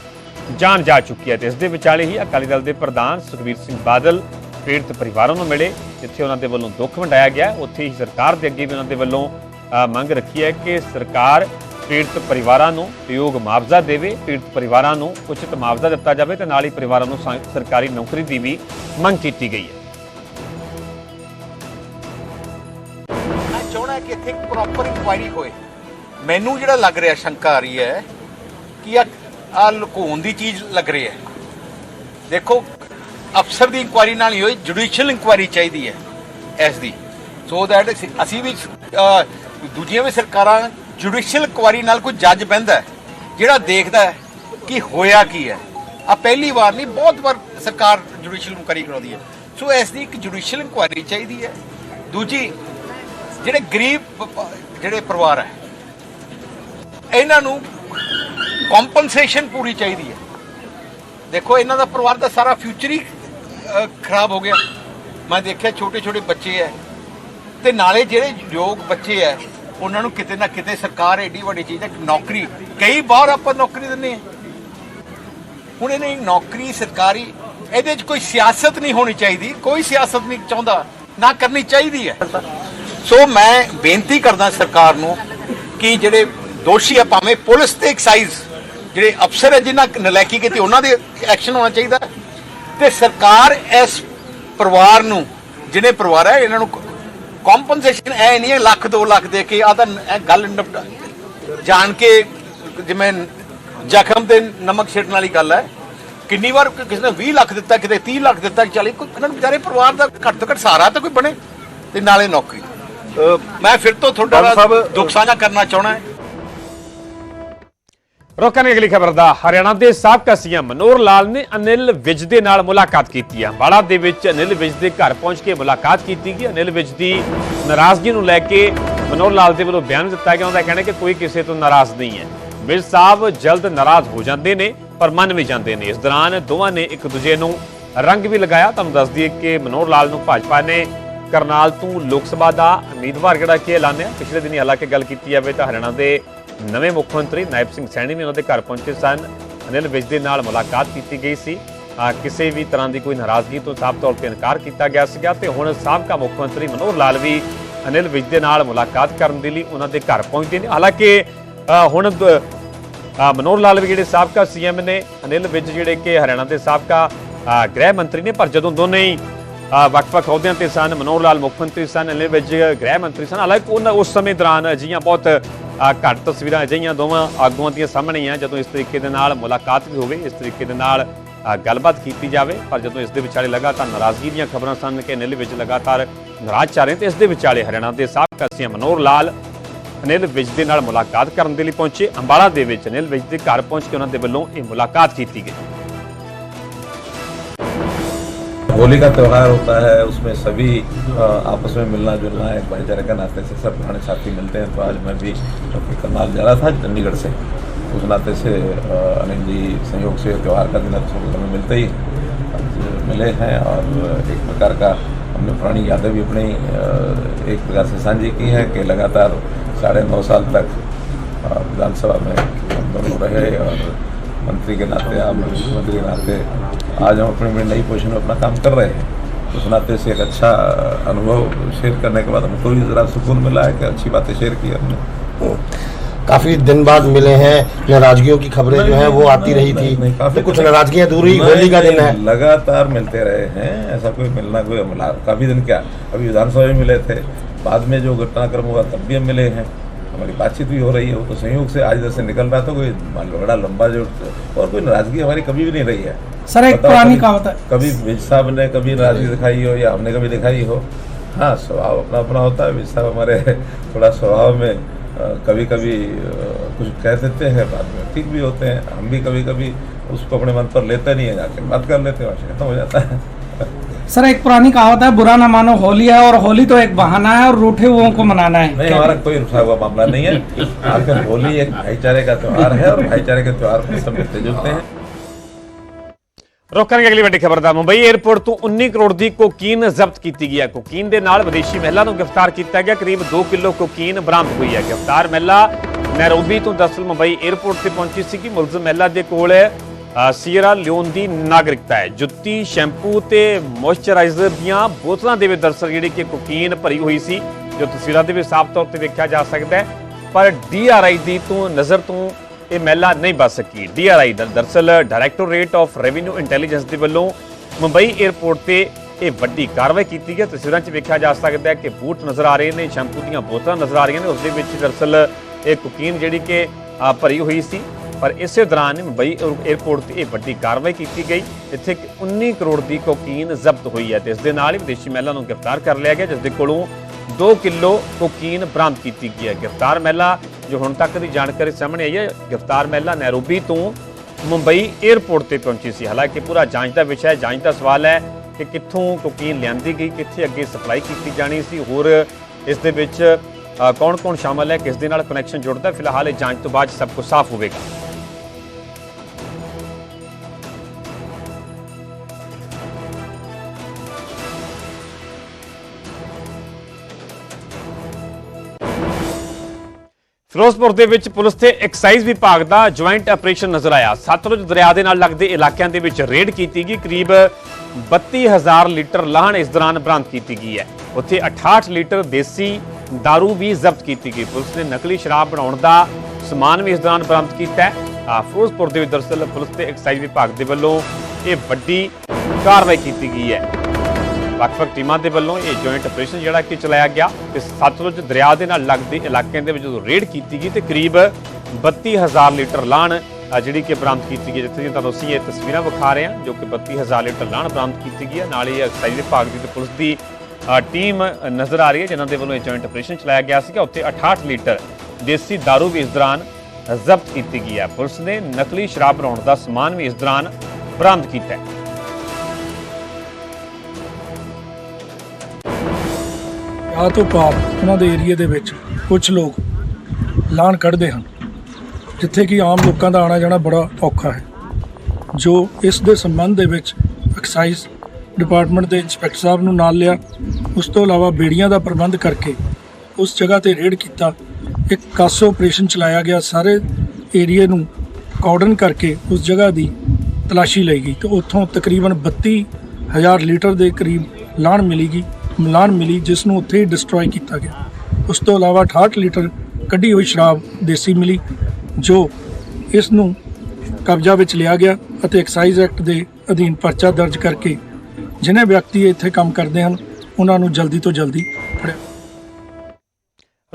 ਜਾਨ ਜਾ ਚੁੱਕੀ ਹੈ ਤੇ ਇਸ ਦੇ ਵਿਚਾਲੇ ਹੀ ਅਕਾਲੀ ਦਲ ਦੇ ਪ੍ਰਧਾਨ ਸੁਖਬੀਰ ਸਿੰਘ ਬਾਦਲ, ਪੀੜਤ ਪਰਿਵਾਰਾਂ ਨੂੰ ਮਿਲੇ, ਜਿੱਥੇ ਉਹਨਾਂ ਦੇ ਵੱਲੋਂ ਦੁੱਖ ਵੰਡਾਇਆ ਗਿਆ ਉੱਥੇ ਹੀ ਸਰਕਾਰ ਦੇ ਅੱਗੇ ਵੀ ਉਹਨਾਂ ਦੇ ਵੱਲੋਂ ਮੰਗ ਰੱਖੀ ਹੈ ਕਿ ਸਰਕਾਰ ਪੀੜਤ ਪਰਿਵਾਰਾਂ ਨੂੰ ਯੋਗ ਮੁਆਵਜ਼ਾ ਦੇਵੇ, ਪੀੜਤ ਪਰਿਵਾਰਾਂ ਨੂੰ ਉਚਿਤ ਮੁਆਵਜ਼ਾ ਦਿੱਤਾ ਜਾਵੇ ਤੇ ਨਾਲ ਹੀ ਪਰਿਵਾਰਾਂ ਨੂੰ ਸਰਕਾਰੀ ਨੌਕਰੀ ਦੀ ਵੀ ਮੰਗ ਕੀਤੀ ਗਈ ਹੈ। ਚਾਹਣਾ ਕਿ ਇੱਥੇ ਪ੍ਰੋਪਰ ਇਨਕੁਆਇਰੀ ਹੋਏ। ਮੈਨੂੰ ਜਿਹੜਾ ਲੱਗ ਰਿਹਾ ਸ਼ੰਕਾ ਆ ਰਹੀ ਹੈ ਕਿ ਆ ਆ ਲੁਕਾਉਣ ਦੀ ਚੀਜ਼ ਲੱਗ ਰਹੀ ਹੈ। ਦੇਖੋ, ਅਫਸਰ ਦੀ ਇਨਕੁਆਇਰੀ ਨਾਲ ਹੀ ਹੋਈ ਜੁਡੀਸ਼ੀਅਲ ਇਨਕੁਆਇਰੀ ਚਾਹੀਦੀ ਹੈ ਇਸ ਦੀ। ਸੋ ਦੈਟ ਅਸੀਂ ਵੀ ਦੂਜੀਆਂ ਵੀ ਸਰਕਾਰਾਂ ਜੁਡੀਸ਼ੀਅਲ ਇਨਕੁਆਇਰੀ ਨਾਲ ਕੋਈ ਜੱਜ ਬਹਿੰਦਾ ਜਿਹੜਾ ਦੇਖਦਾ ਕਿ ਹੋਇਆ ਕੀ ਹੈ। ਆ ਪਹਿਲੀ ਵਾਰ ਨਹੀਂ, ਬਹੁਤ ਵਾਰ ਸਰਕਾਰ ਜੁਡੀਸ਼ੀਅਲ ਇਨਕੁਆਇਰੀ ਕਰਾਉਂਦੀ ਹੈ। ਸੋ ਇਸ ਦੀ ਇੱਕ ਜੁਡੀਸ਼ੀਅਲ ਇਨਕੁਆਇਰੀ ਚਾਹੀਦੀ ਹੈ। ਦੂਜੀ, ਜਿਹੜੇ ਗਰੀਬ ਜਿਹੜੇ ਪਰਿਵਾਰ ਹੈ, ਇਹਨਾਂ ਨੂੰ ਕੰਪਨਸੇਸ਼ਨ ਪੂਰੀ ਚਾਹੀਦੀ ਹੈ। ਦੇਖੋ, ਇਹਨਾਂ ਦਾ ਪਰਿਵਾਰ ਦਾ ਸਾਰਾ ਫਿਊਚਰ ਹੀ ਖਰਾਬ ਹੋ ਗਿਆ। ਮੈਂ ਦੇਖਿਆ ਛੋਟੇ ਛੋਟੇ ਬੱਚੇ ਹੈ ਤੇ ਨਾਲੇ ਜਿਹੜੇ ਯੋਗ ਬੱਚੇ ਹੈ ਉਹਨਾਂ ਨੂੰ ਕਿਤੇ ਨਾ ਕਿਤੇ ਸਰਕਾਰ ਐਡੀ ਵੱਡੀ ਚੀਜ਼ ਹੈ ਕਿ ਨੌਕਰੀ। ਕਈ ਵਾਰ ਆਪਾਂ ਨੌਕਰੀ ਦਿੰਦੇ ਹਾਂ ਹੁਣ ਇਹਨੇ ਨੌਕਰੀ ਸਰਕਾਰੀ, ਇਹਦੇ 'ਚ ਕੋਈ ਸਿਆਸਤ ਨਹੀਂ ਹੋਣੀ ਚਾਹੀਦੀ। ਕੋਈ ਸਿਆਸਤ ਨਹੀਂ ਚਾਹੁੰਦਾ, ਨਾ ਕਰਨੀ ਚਾਹੀਦੀ ਹੈ ਸੋ ਮੈਂ ਬੇਨਤੀ ਕਰਦਾ ਸਰਕਾਰ ਨੂੰ ਕਿ ਜਿਹੜੇ ਦੋਸ਼ੀ ਆ ਭਾਵੇਂ ਪੁਲਿਸ ਤੇ ਐਕਸਾਈਜ਼ ਜਿਹੜੇ ਅਫਸਰ ਹੈ ਜਿਨ੍ਹਾਂ ਨਲਾਇਕੀ ਕੀਤੀ ਉਹਨਾਂ ਦੇ ਐਕਸ਼ਨ ਹੋਣਾ ਚਾਹੀਦਾ। ਤੇ ਸਰਕਾਰ ਇਸ ਪਰਿਵਾਰ ਨੂੰ ਜਿਹਨੇ ਪਰਿਵਾਰ ਹੈ ਇਹਨਾਂ ਨੂੰ ਕੰਪਨਸੇਸ਼ਨ ਐ ਨਹੀਂ ਹੈ ਲੱਖ 2 ਲੱਖ ਦੇ ਕੇ ਆ ਤਾਂ ਇਹ ਗੱਲ ਨਿਪਟਾ ਜਾਣ ਕੇ ਜਿਵੇਂ ਜ਼ਖਮ ਤੇ ਨਮਕ ਛਿੜਕਣ ਵਾਲੀ ਗੱਲ ਹੈ। ਕਿੰਨੀ ਵਾਰ ਕਿਸੇ ਨੇ 20 ਲੱਖ ਦਿੱਤਾ ਕਿਤੇ 30 ਲੱਖ ਦਿੱਤਾ ਚੱਲ ਕੋਈ ਇਹਨਾਂ ਨੂੰ ਵਿਚਾਰੇ ਪਰਿਵਾਰ ਦਾ ਘੱਟ ਤੋਂ ਘੱਟ ਸਹਾਰਾ ਤਾਂ ਕੋਈ ਬਣੇ ਤੇ ਨਾਲੇ ਨੌਕਰੀ। ਮੈਂ ਫਿਰ ਤੋਂ ਤੁਹਾਡਾ ਦੁੱਖ ਸਾਂਝਾ ਕਰਨਾ ਚਾਹਣਾ ਹੈ। ਰੋਕਣ ਅਗਲੀ ਖਬਰ ਦਾ ਹਰਿਆਣਾ ਦੇ ਸਾਬਕਾ ਸੀਐਮ ਮਨੋਹਰ ਲਾਲ ਨੇ ਅਨਿਲ ਵਿਜ ਦੇ ਨਾਲ ਮੁਲਾਕਾਤ ਕੀਤੀ ਹੈ। ਅੰਬਾਲਾ ਦੇ ਵਿੱਚ ਅਨਿਲ ਵਿਜ ਦੇ ਘਰ ਪਹੁੰਚ ਕੇ ਮੁਲਾਕਾਤ ਕੀਤੀ ਗਈ। ਅਨਿਲ ਵਿਜ ਦੀ ਨਾਰਾਜ਼ਗੀ ਨੂੰ ਲੈ ਕੇ ਮਨੋਹਰ ਲਾਲ ਦੇ ਵੱਲੋਂ ਬਿਆਨ ਦਿੱਤਾ ਗਿਆ। ਉਹਦਾ ਕਹਿਣਾ ਕਿ ਕੋਈ ਕਿਸੇ ਤੋਂ ਨਾਰਾਜ਼ ਨਹੀਂ ਹੈ। ਵਿਜ ਸਾਹਿਬ ਜਲਦ ਨਾਰਾਜ਼ ਹੋ ਜਾਂਦੇ ਨੇ, ਪਰ ਮੰਨ ਵੀ ਜਾਂਦੇ ਨੇ। ਇਸ ਦੌਰਾਨ ਦੋਵਾਂ ਨੇ ਇੱਕ ਦੂਜੇ ਨੂੰ ਰੰਗ ਵੀ ਲਗਾਇਆ। ਤੁਹਾਨੂੰ ਦੱਸ ਦਈਏ ਕਿ ਮਨੋਹਰ ਲਾਲ ਨੂੰ ਭਾਜਪਾ ਨੇ ਕਰਨਾਲ ਤੋਂ ਲੋਕ ਸਭਾ ਦਾ ਉਮੀਦਵਾਰ ਜਿਹੜਾ ਕਿ ਐਲਾਨਿਆ। ਪਿਛਲੇ ਦਿਨੀ ਹਾਲਾਂਕਿ ਗੱਲ ਕੀਤੀ ਜਾਵੇ ਤਾਂ ਹਰਿਆਣਾ ਦੇ ਨਵੇਂ ਮੁੱਖ ਮੰਤਰੀ ਨਾਇਬ ਸਿੰਘ ਸੈਣੀ ਵੀ ਉਹਨਾਂ ਦੇ ਘਰ ਪਹੁੰਚੇ ਸਨ। ਅਨਿਲ ਵਿਜ ਦੇ ਨਾਲ ਮੁਲਾਕਾਤ ਕੀਤੀ ਗਈ ਸੀ। ਕਿਸੇ ਵੀ ਤਰ੍ਹਾਂ ਦੀ ਕੋਈ ਨਾਰਾਜ਼ਗੀ ਤੋਂ ਸਾਫ਼ ਤੌਰ ਤੇ ਇਨਕਾਰ ਕੀਤਾ ਗਿਆ ਸੀਗਾ ਤੇ ਹੁਣ ਸਾਬਕਾ ਮੁੱਖ ਮੰਤਰੀ ਮਨੋਹਰ ਲਾਲ ਵੀ ਅਨਿਲ ਵਿਜ ਦੇ ਨਾਲ ਮੁਲਾਕਾਤ ਕਰਨ ਦੇ ਲਈ ਉਹਨਾਂ ਦੇ ਘਰ ਪਹੁੰਚਦੇ ਨੇ। ਹਾਲਾਂਕਿ ਹੁਣ ਮਨੋਹਰ ਲਾਲ ਵੀ ਜਿਹੜੇ ਸਾਬਕਾ ਸੀਐਮ ਨੇ, ਅਨਿਲ ਵਿਜ ਜਿਹੜੇ ਕਿ ਹਰਿਆਣਾ ਦੇ ਸਾਬਕਾ ਗ੍ਰਹਿ ਮੰਤਰੀ ਨੇ, ਪਰ ਜਦੋਂ ਦੋਨੇ ਹੀ ਵੱਖ-ਵੱਖ ਅਹੁਦਿਆਂ ਤੇ ਸਨ, ਮਨੋਹਰ ਲਾਲ ਮੁੱਖ ਮੰਤਰੀ ਸਨ, ਅਨਿਲ ਵਿਜ ਗ੍ਰਹਿ ਮੰਤਰੀ ਸਨ। ਹਾਲਾਂਕਿ ਉਹਨਾਂ ਉਸ ਸਮੇਂ ਦੌਰਾਨ ਅਜਿਹੀਆਂ ਬਹੁਤ ਘੱਟ ਤਸਵੀਰਾਂ ਅਜਿਹੀਆਂ ਦੋਵਾਂ ਆਗੂਆਂ ਦੀਆਂ ਸਾਹਮਣੇ ਆ ਜਦੋਂ ਇਸ ਤਰੀਕੇ ਦੇ ਨਾਲ ਮੁਲਾਕਾਤ ਵੀ ਹੋਵੇ ਇਸ ਤਰੀਕੇ ਦੇ ਨਾਲ ਗੱਲਬਾਤ ਕੀਤੀ ਜਾਵੇ, ਪਰ ਜਦੋਂ ਇਸ ਦੇ ਵਿਚਾਲੇ ਲਗਾਤਾਰ ਨਾਰਾਜ਼ਗੀ ਦੀਆਂ ਖਬਰਾਂ ਸਨ ਕਿ ਅਨਿਲ ਵਿਜ ਲਗਾਤਾਰ ਨਾਰਾਜ਼ ਚੱਲ ਰਹੇ, ਤੇ ਇਸ ਦੇ ਵਿਚਾਲੇ ਹਰਿਆਣਾ ਦੇ ਸਾਬਕਾ ਸੀਐਮ ਮਨੋਹਰ ਲਾਲ ਅਨਿਲ ਵਿਜ ਦੇ ਨਾਲ ਮੁਲਾਕਾਤ ਕਰਨ ਦੇ ਲਈ ਪਹੁੰਚੇ। ਅੰਬਾਲਾ ਦੇ ਵਿੱਚ ਅਨਿਲ ਵਿਜ ਦੇ ਘਰ ਪਹੁੰਚ ਕੇ ਉਹਨਾਂ ਦੇ ਵੱਲੋਂ ਇਹ ਮੁਲਾਕਾਤ ਕੀਤੀ ਗਈ। होली का त्यौहार होता है, उसमें सभी आपस में मिलना जुलना, एक भाईचारे का नाते से सब पुराने साथी मिलते हैं। तो आज मैं भी करनाल जा रहा था चंडीगढ़ से। उस नाते से अनिल जी संयोग से त्यौहार का दिन हमें मिलते ही मिले हैं और एक प्रकार का हमने पुरानी यादें भी अपनी एक प्रकार से साझी की है कि लगातार साढ़े नौ साल तक विधानसभा में हम दोनों रहे और मंत्री के नाते आप मुख्यमंत्री के नाते आज हम अपने नई पोजिशन में अपना काम कर रहे हैं। उस नाते से एक अच्छा अनुभव शेयर करने के बाद हमको भी ज़रा सुकून मिला है कि अच्छी बातें शेयर की हमने। काफ़ी दिन बाद मिले हैं नाराजगियों की खबरें जो हैं वो आती रही थी। नहीं, काफ़ी तो कुछ नाराजगियाँ दूर हुई होली का दिन है। लगातार मिलते रहे हैं ऐसा कोई मिलना कोई काफ़ी दिन क्या। अभी विधानसभा में मिले थे बाद में जो घटनाक्रम हुआ तब भी हम मिले हैं। हमारी बातचीत भी हो रही है वो तो संयोग से आज इधर से निकल रहा था कोई बड़ा लंबा जो और कोई नाराज़गी हमारी कभी भी नहीं रही है। सर, एक पुरानी कहावत है। कभी विज साहब ने कभी नाराज़गी दिखाई हो या हमने कभी दिखाई हो? हाँ स्वभाव अपना अपना होता है विज साहब हमारे थोड़ा स्वभाव में कभी कभी कुछ कह देते हैं बाद में ठीक भी होते हैं हम भी कभी कभी उसको अपने मन पर लेते नहीं है जाके बात कर लेते हैं खत्म हो जाता है। सर एक पुरानी कहावत है बुरा ना मानो होली है और होली तो एक बहाना है और रूठे हुए को मनाना है। नहीं हमारा कोई रुठा हुआ मामला नहीं है। आखिर होली एक भाईचारे का त्यौहार है और भाईचारे के त्यौहार में सब मिलते जुलते हैं। रोकने अगली वीडी खबर था। मुंबई एयरपोर्ट तो उन्नी करोड़ की कोकीन जब्त की गई है। कोकीन के विदेशी महिला गिरफ़्तार किया गया। करीब दो किलो कोकीन बरामद हुई है। गिरफ़्तार महिला नैरोबी तो दरअसल मुंबई एयरपोर्ट से पहुँची थी मुलजम महिला के कोल ਸੀਰਾ ਸੀਅਰਾ ਲਿਓਨ ਦੀ ਨਾਗਰਿਕਤਾ ਹੈ। ਜੁੱਤੀ, ਸ਼ੈਂਪੂ ਤੇ ਮੋਇਸਚਰਾਈਜ਼ਰ ਦੀਆਂ ਬੋਤਲਾਂ ਦੇ ਵਿੱਚ ਦਰਅਸਲ ਜਿਹੜੀ ਕਿ ਕੋਕੀਨ ਭਰੀ ਹੋਈ ਸੀ, ਜੋ ਤਸਵੀਰਾਂ ਦੇ ਵਿੱਚ ਸਾਫ਼ ਤੌਰ ਤੇ ਵੇਖਿਆ ਜਾ ਸਕਦਾ ਹੈ। ਪਰ ਡੀਆਰਆਈ ਦੀ ਤੋਂ ਨਜ਼ਰ ਤੋਂ ਇਹ ਮਹਿਲਾ ਨਹੀਂ ਬਚ ਸਕੀ। ਡੀਆਰਆਈ ਦਰਅਸਲ ਡਾਇਰੈਕਟੋਰੇਟ ਆਫ ਰੈਵਨਿਊ ਇੰਟੈਲੀਜੈਂਸ ਦੇ ਵੱਲੋਂ ਮੁੰਬਈ 에ਅਰਪੋਰਟ ਤੇ ਇਹ ਵੱਡੀ ਕਾਰਵਾਈ ਕੀਤੀ ਗਈ। ਤਸਵੀਰਾਂ 'ਚ ਵੇਖਿਆ ਜਾ ਸਕਦਾ ਹੈ ਕਿ ਬੂਟ ਨਜ਼ਰ ਆ ਰਹੇ ਨੇ, ਸ਼ੈਂਪੂ ਦੀਆਂ ਬੋਤਲਾਂ ਨਜ਼ਰ ਆ ਰਹੀਆਂ ਨੇ। ਉਸ ਦੇ ਵਿੱਚ ਦਰਅਸਲ ਇਹ ਕੁਕੀਨ ਜਿਹੜੀ ਕਿ ਭਰੀ ਹੋਈ ਸੀ। ਪਰ ਇਸੇ ਦੌਰਾਨ ਮੁੰਬਈ 에ਅਰਪੋਰਟ ਤੇ ਇਹ ਵੱਡੀ ਕਾਰਵਾਈ ਕੀਤੀ ਗਈ ਇੱਥੇ ਇੱਕ 19 ਕਰੋੜ ਦੀ ਕੋਕੀਨ ਜ਼ਬਤ ਹੋਈ ਹੈ ਤੇ ਇਸ ਦੇ ਨਾਲ ਹੀ ਵਿਦੇਸ਼ੀ ਮਹਿਲਾ ਨੂੰ ਗ੍ਰਿਫਤਾਰ ਕਰ ਲਿਆ ਗਿਆ, ਜਿਸ ਦੇ ਕੋਲੋਂ 2 ਕਿਲੋ ਕੋਕੀਨ ਬਰਾਮਦ ਕੀਤੀ ਗਈ ਹੈ। ਗ੍ਰਿਫਤਾਰ ਮਹਿਲਾ, ਜੋ ਹੁਣ ਤੱਕ ਦੀ ਜਾਣਕਾਰੀ ਸਾਹਮਣੇ ਆਈ ਹੈ, ਗ੍ਰਿਫਤਾਰ ਮਹਿਲਾ ਨੈਰੋਬੀ ਤੋਂ ਮੁੰਬਈ 에ਅਰਪੋਰਟ ਤੇ ਪਹੁੰਚੀ ਸੀ। ਹਾਲਾਂਕਿ ਪੂਰਾ ਜਾਂਚ ਦਾ ਵਿਸ਼ਾ ਹੈ, ਜਾਂਚ ਦਾ ਸਵਾਲ ਹੈ ਕਿ ਕਿੱਥੋਂ ਕੋਕੀਨ ਲਿਆਂਦੀ ਗਈ, ਕਿੱਥੇ ਅੱਗੇ ਸਪਲਾਈ ਕੀਤੀ ਜਾਣੀ ਸੀ, ਹੋਰ ਇਸ ਦੇ ਵਿੱਚ ਕੌਣ-ਕੌਣ ਸ਼ਾਮਲ ਹੈ, ਕਿਸ ਦੇ ਨਾਲ ਕਨੈਕਸ਼ਨ ਜੁੜਦਾ ਫਿਲਹਾਲ ਇਹ ਜਾਂਚ ਤੋਂ ਬਾਅਦ ਸਭ ਕੁਝ ਸਾਫ਼ ਹੋਵੇਗਾ। ਫਿਰੋਜ਼ਪੁਰ ਦੇ ਵਿੱਚ ਪੁਲਿਸ ਤੇ ਐਕਸਾਈਜ਼ ਵਿਭਾਗ ਦਾ ਜੁਆਇੰਟ ਆਪਰੇਸ਼ਨ ਨਜ਼ਰ ਆਇਆ। ਸਤਲੁਜ ਦਰਿਆ ਦੇ ਨਾਲ ਲੱਗਦੇ ਇਲਾਕਿਆਂ ਦੇ ਵਿੱਚ ਰੇਡ ਕੀਤੀ ਗਈ। ਕਰੀਬ 32000 ਲੀਟਰ ਲਾਹਣ ਇਸ ਦੌਰਾਨ ਬਰਾਮਦ ਕੀਤੀ ਗਈ ਹੈ। ਉੱਥੇ 68 ਲੀਟਰ ਦੇਸੀ दारू ਵੀ ਜ਼ਬਤ ਕੀਤੀ ਗਈ। ਪੁਲਿਸ ਨੇ ਨਕਲੀ ਸ਼ਰਾਬ ਬਣਾਉਣ ਦਾ ਸਮਾਨ ਵੀ ਇਸ ਦੌਰਾਨ ਬਰਾਮਦ ਕੀਤਾ ਹੈ। ਫਿਰੋਜ਼ਪੁਰ ਦੇ ਵਿੱਚ ਦਰਅਸਲ ਪੁਲਿਸ ਤੇ ਐਕਸਾਈਜ਼ ਵਿਭਾਗ ਦੇ ਵੱਲੋਂ ਇਹ ਵੱਡੀ ਕਾਰਵਾਈ ਕੀਤੀ ਗਈ ਹੈ। ਵੱਖ-ਵੱਖ ਟੀਮਾਂ ਦੇ ਵੱਲੋਂ ਇਹ ਜੁਆਇੰਟ ਆਪਰੇਸ਼ਨ ਜਿਹੜਾ ਕਿ ਚਲਾਇਆ ਗਿਆ ਤੇ ਸਤਲੁਜ ਦਰਿਆ ਦੇ ਨਾਲ ਲੱਗਦੇ ਇਲਾਕਿਆਂ ਦੇ ਵਿੱਚ ਜਦੋਂ ਰੇਡ ਕੀਤੀ ਗਈ ਤੇ ਕਰੀਬ 32000 ਲੀਟਰ ਲਾਣ ਜਿਹੜੀ ਕਿ ਬਰਾਮਦ ਕੀਤੀ ਗਈ। ਜਿੱਥੇ ਕਿ ਤੁਹਾਨੂੰ ਅਸੀਂ ਇਹ ਤਸਵੀਰਾਂ ਵਿਖਾ ਰਹੇ ਹਾਂ, ਜੋ ਕਿ 32000 ਲੀਟਰ ਲਾਣ ਬਰਾਮਦ ਕੀਤੀ ਗਈ ਹੈ। ਨਾਲ ਹੀ ਐਕਸਾਈਜ਼ ਵਿਭਾਗ ਦੀ ਤੇ ਪੁਲਿਸ ਦੀ ਟੀਮ ਨਜ਼ਰ ਆ ਰਹੀ ਹੈ, ਜਿਨ੍ਹਾਂ ਦੇ ਵੱਲੋਂ ਇਹ ਜੁਆਇੰਟ ਆਪਰੇਸ਼ਨ ਚਲਾਇਆ ਗਿਆ ਸੀਗਾ। ਉੱਥੇ 68 ਲੀਟਰ ਦੇਸੀ दारू ਵੀ ਇਸ ਦੌਰਾਨ ਜ਼ਬਤ ਕੀਤੀ ਗਈ ਹੈ। ਪੁਲਿਸ ਨੇ ਨਕਲੀ ਸ਼ਰਾਬ ਬਣਾਉਣ ਦਾ ਸਮਾਨ ਵੀ ਇਸ ਦੌਰਾਨ ਬਰਾਮਦ ਕੀਤਾ ਹੈ। ਵਿਆਹ ਤੋਂ ਬਾਅਦ ਉਹਨਾਂ ਦੇ ਏਰੀਏ ਦੇ ਵਿੱਚ ਕੁਝ ਲੋਕ ਲਾਣ ਕੱਢਦੇ ਹਨ, ਜਿੱਥੇ ਕਿ ਆਮ ਲੋਕਾਂ ਦਾ ਆਣਾ ਜਾਣਾ ਬੜਾ ਔਖਾ ਹੈ, ਜੋ ਇਸ ਦੇ ਸੰਬੰਧ ਦੇ ਵਿੱਚ ਐਕਸਾਈਜ਼ ਡਿਪਾਰਟਮੈਂਟ ਦੇ ਇੰਸਪੈਕਟਰ ਸਾਹਿਬ ਨੂੰ ਨਾਲ ਲਿਆ, ਉਸ ਤੋਂ ਇਲਾਵਾ ਬੇੜੀਆਂ ਦਾ ਪ੍ਰਬੰਧ ਕਰਕੇ ਉਸ ਜਗ੍ਹਾ ਤੇ ਰੇਡ ਕੀਤਾ, ਇੱਕ ਕਾਸੋ ਆਪਰੇਸ਼ਨ ਚਲਾਇਆ ਗਿਆ, ਸਾਰੇ ਏਰੀਏ ਨੂੰ ਕਾਰਡਨ ਕਰਕੇ ਉਸ ਜਗ੍ਹਾ ਦੀ ਤਲਾਸ਼ੀ ਲਈ ਗਈ, ਤੇ ਉੱਥੋਂ ਤਕਰੀਬਨ 32000 ਲੀਟਰ ਦੇ ਕਰੀਬ ਲਾਣ ਮਿਲੀਗੀ ਮਿਲਾਨ ਮਿਲੀ, ਜਿਸ ਨੂੰ ਉੱਥੇ ਹੀ ਡਿਸਟਰੋਏ ਕੀਤਾ ਗਿਆ। ਉਸ ਤੋਂ ਇਲਾਵਾ 68 ਲੀਟਰ ਕੱਢੀ ਹੋਈ ਸ਼ਰਾਬ ਦੇਸੀ ਮਿਲੀ, ਜੋ ਇਸ ਨੂੰ ਕਬਜ਼ਾ ਵਿੱਚ ਲਿਆ ਗਿਆ ਅਤੇ ਐਕਸਾਈਜ਼ ਐਕਟ ਦੇ ਅਧੀਨ ਪਰਚਾ ਦਰਜ ਕਰਕੇ ਜਿਨ੍ਹਾਂ ਵਿਅਕਤੀ ਇੱਥੇ ਕੰਮ ਕਰਦੇ ਹਨ, ਉਹਨਾਂ ਨੂੰ ਜਲਦੀ ਤੋਂ ਜਲਦੀ ਫੜਿਆ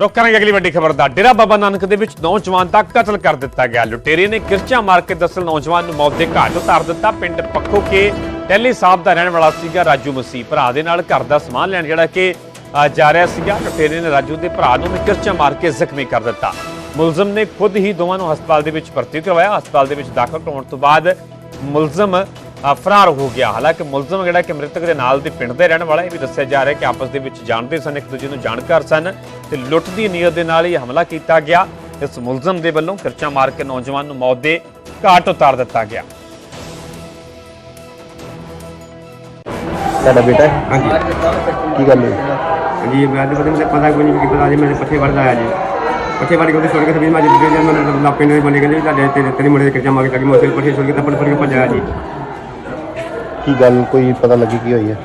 ਰੁਕ ਕਰਾਂਗੇ ਅਗਲੀ ਵੱਡੀ ਖਬਰ ਦਾ। ਡੇਰਾ ਬਾਬਾ ਨਾਨਕ ਦੇ ਵਿੱਚ ਨੌਜਵਾਨ ਦਾ ਕਤਲ ਕਰ ਦਿੱਤਾ ਗਿਆ। ਲੁਟੇਰੇ ਨੇ ਕਿਰਚਾ ਮਾਰ ਕੇ ਦਸਲ ਨੌਜਵਾਨ ਨੂੰ ਮੌਤ ਦੇ ਘਾਟ ਉਤਾਰ ਦਿੱਤਾ। ਪਿੰਡ ਪੱਖੋ ਕੇ ਟੈਲੀ ਸਾਹਿਬ ਦਾ ਰਹਿਣ ਵਾਲਾ ਸੀਗਾ ਰਾਜੂ ਮਸੀਹ। ਭਰਾ ਦੇ ਨਾਲ ਘਰ ਦਾ ਸਮਾਨ ਲੈਣ ਜਿਹੜਾ ਕਿ ਜਾ ਰਿਹਾ ਸੀਗਾ। ਲੁਟੇਰੇ ਨੇ ਰਾਜੂ ਦੇ ਭਰਾ ਨੂੰ ਵੀ ਕਿਰਚਾ ਮਾਰ ਕੇ ਜ਼ਖਮੀ ਕਰ ਦਿੱਤਾ। ਮੁਲਜ਼ਮ ਨੇ ਖੁਦ ਹੀ ਦੋਵਾਂ ਨੂੰ ਹਸਪਤਾਲ ਦੇ ਵਿੱਚ ਭਰਤੀ ਕਰਵਾਇਆ। ਹਸਪਤਾਲ ਦੇ ਵਿੱਚ ਦਾਖਲ ਹੋਣ ਤੋਂ ਬਾਅਦ ਮੁਲਜ਼ਮ ਫਰਾਰ ਹੋ ਗਿਆ। ਹਾਲਾਂਕਿ ਮੁਲਜ਼ਮ ਜਿਹੜਾ ਕਿ ਮ੍ਰਿਤਕ ਦੇ ਨਾਲ ਦੇ ਪਿੰਡ ਦੇ ਰਹਿਣ ਵਾਲਾ ਇਹ ਵੀ ਦੱਸਿਆ ਜਾ ਰਿਹਾ ਕਿ ਆਪਸ ਦੇ ਵਿੱਚ ਜਾਣਦੇ ਸਨ ਇੱਕ ਦੂਜੇ ਨੂੰ ਜਾਣਕਾਰ ਸਨ ਤੇ ਲੁੱਟ ਦੀ ਨੀਅਤ ਦੇ ਨਾਲ ਇਹ ਹਮਲਾ ਕੀਤਾ ਗਿਆ। ਇਸ ਮੁਲਜ਼ਮ ਦੇ ਵੱਲੋਂ ਕਿਰਚਾ ਮਾਰ ਕੇ ਨੌਜਵਾਨ ਨੂੰ ਮੌਤ ਦੇ ਘਾਟ ਉਤਾਰ ਦਿੱਤਾ ਗਿਆ। ਤੁਹਾਡਾ ਬੇਟਾ ਹਾਂਜੀ। ਕੀ ਗੱਲ ਹੋਈ? ਜੀ ਮੈਂ ਤਾਂ ਪਤਾ ਪਤਾ ਕੋਈ ਨਹੀਂ ਕਿ ਪਤਾ ਜੀ ਮੇਰੇ ਪੱਠੇ ਵੜਦਾ ਆਇਆ ਜੀ। ਪੱਠੇ ਵੜ ਕੇ ਉਹਦੇ ਛੋੜ ਕੇ ਸਭੀ ਮੈਂ ਜਾਂ ਮੈਂ ਲਾ ਪਿੰਡ ਦੇ ਬੰਦੇ ਕਹਿੰਦੇ ਵੀ ਤੁਹਾਡੇ ਤੇਰੇ ਤੇਰੀ ਮੁੰਡੇ ਦੇ ਕਿਰਚਾ ਮਾਰ ਕੇ ਮੋਸੇ ਪੱਠੇ ਛੋੜ ਕੇ ਤੱਪੜ ਫੜ ਕੇ ਭੱਜਿਆ ਜੀ। ਕੀ ਗੱਲ ਕੋਈ ਪਤਾ ਲੱਗੀ ਕੀ ਹੋਈ ਹੈ?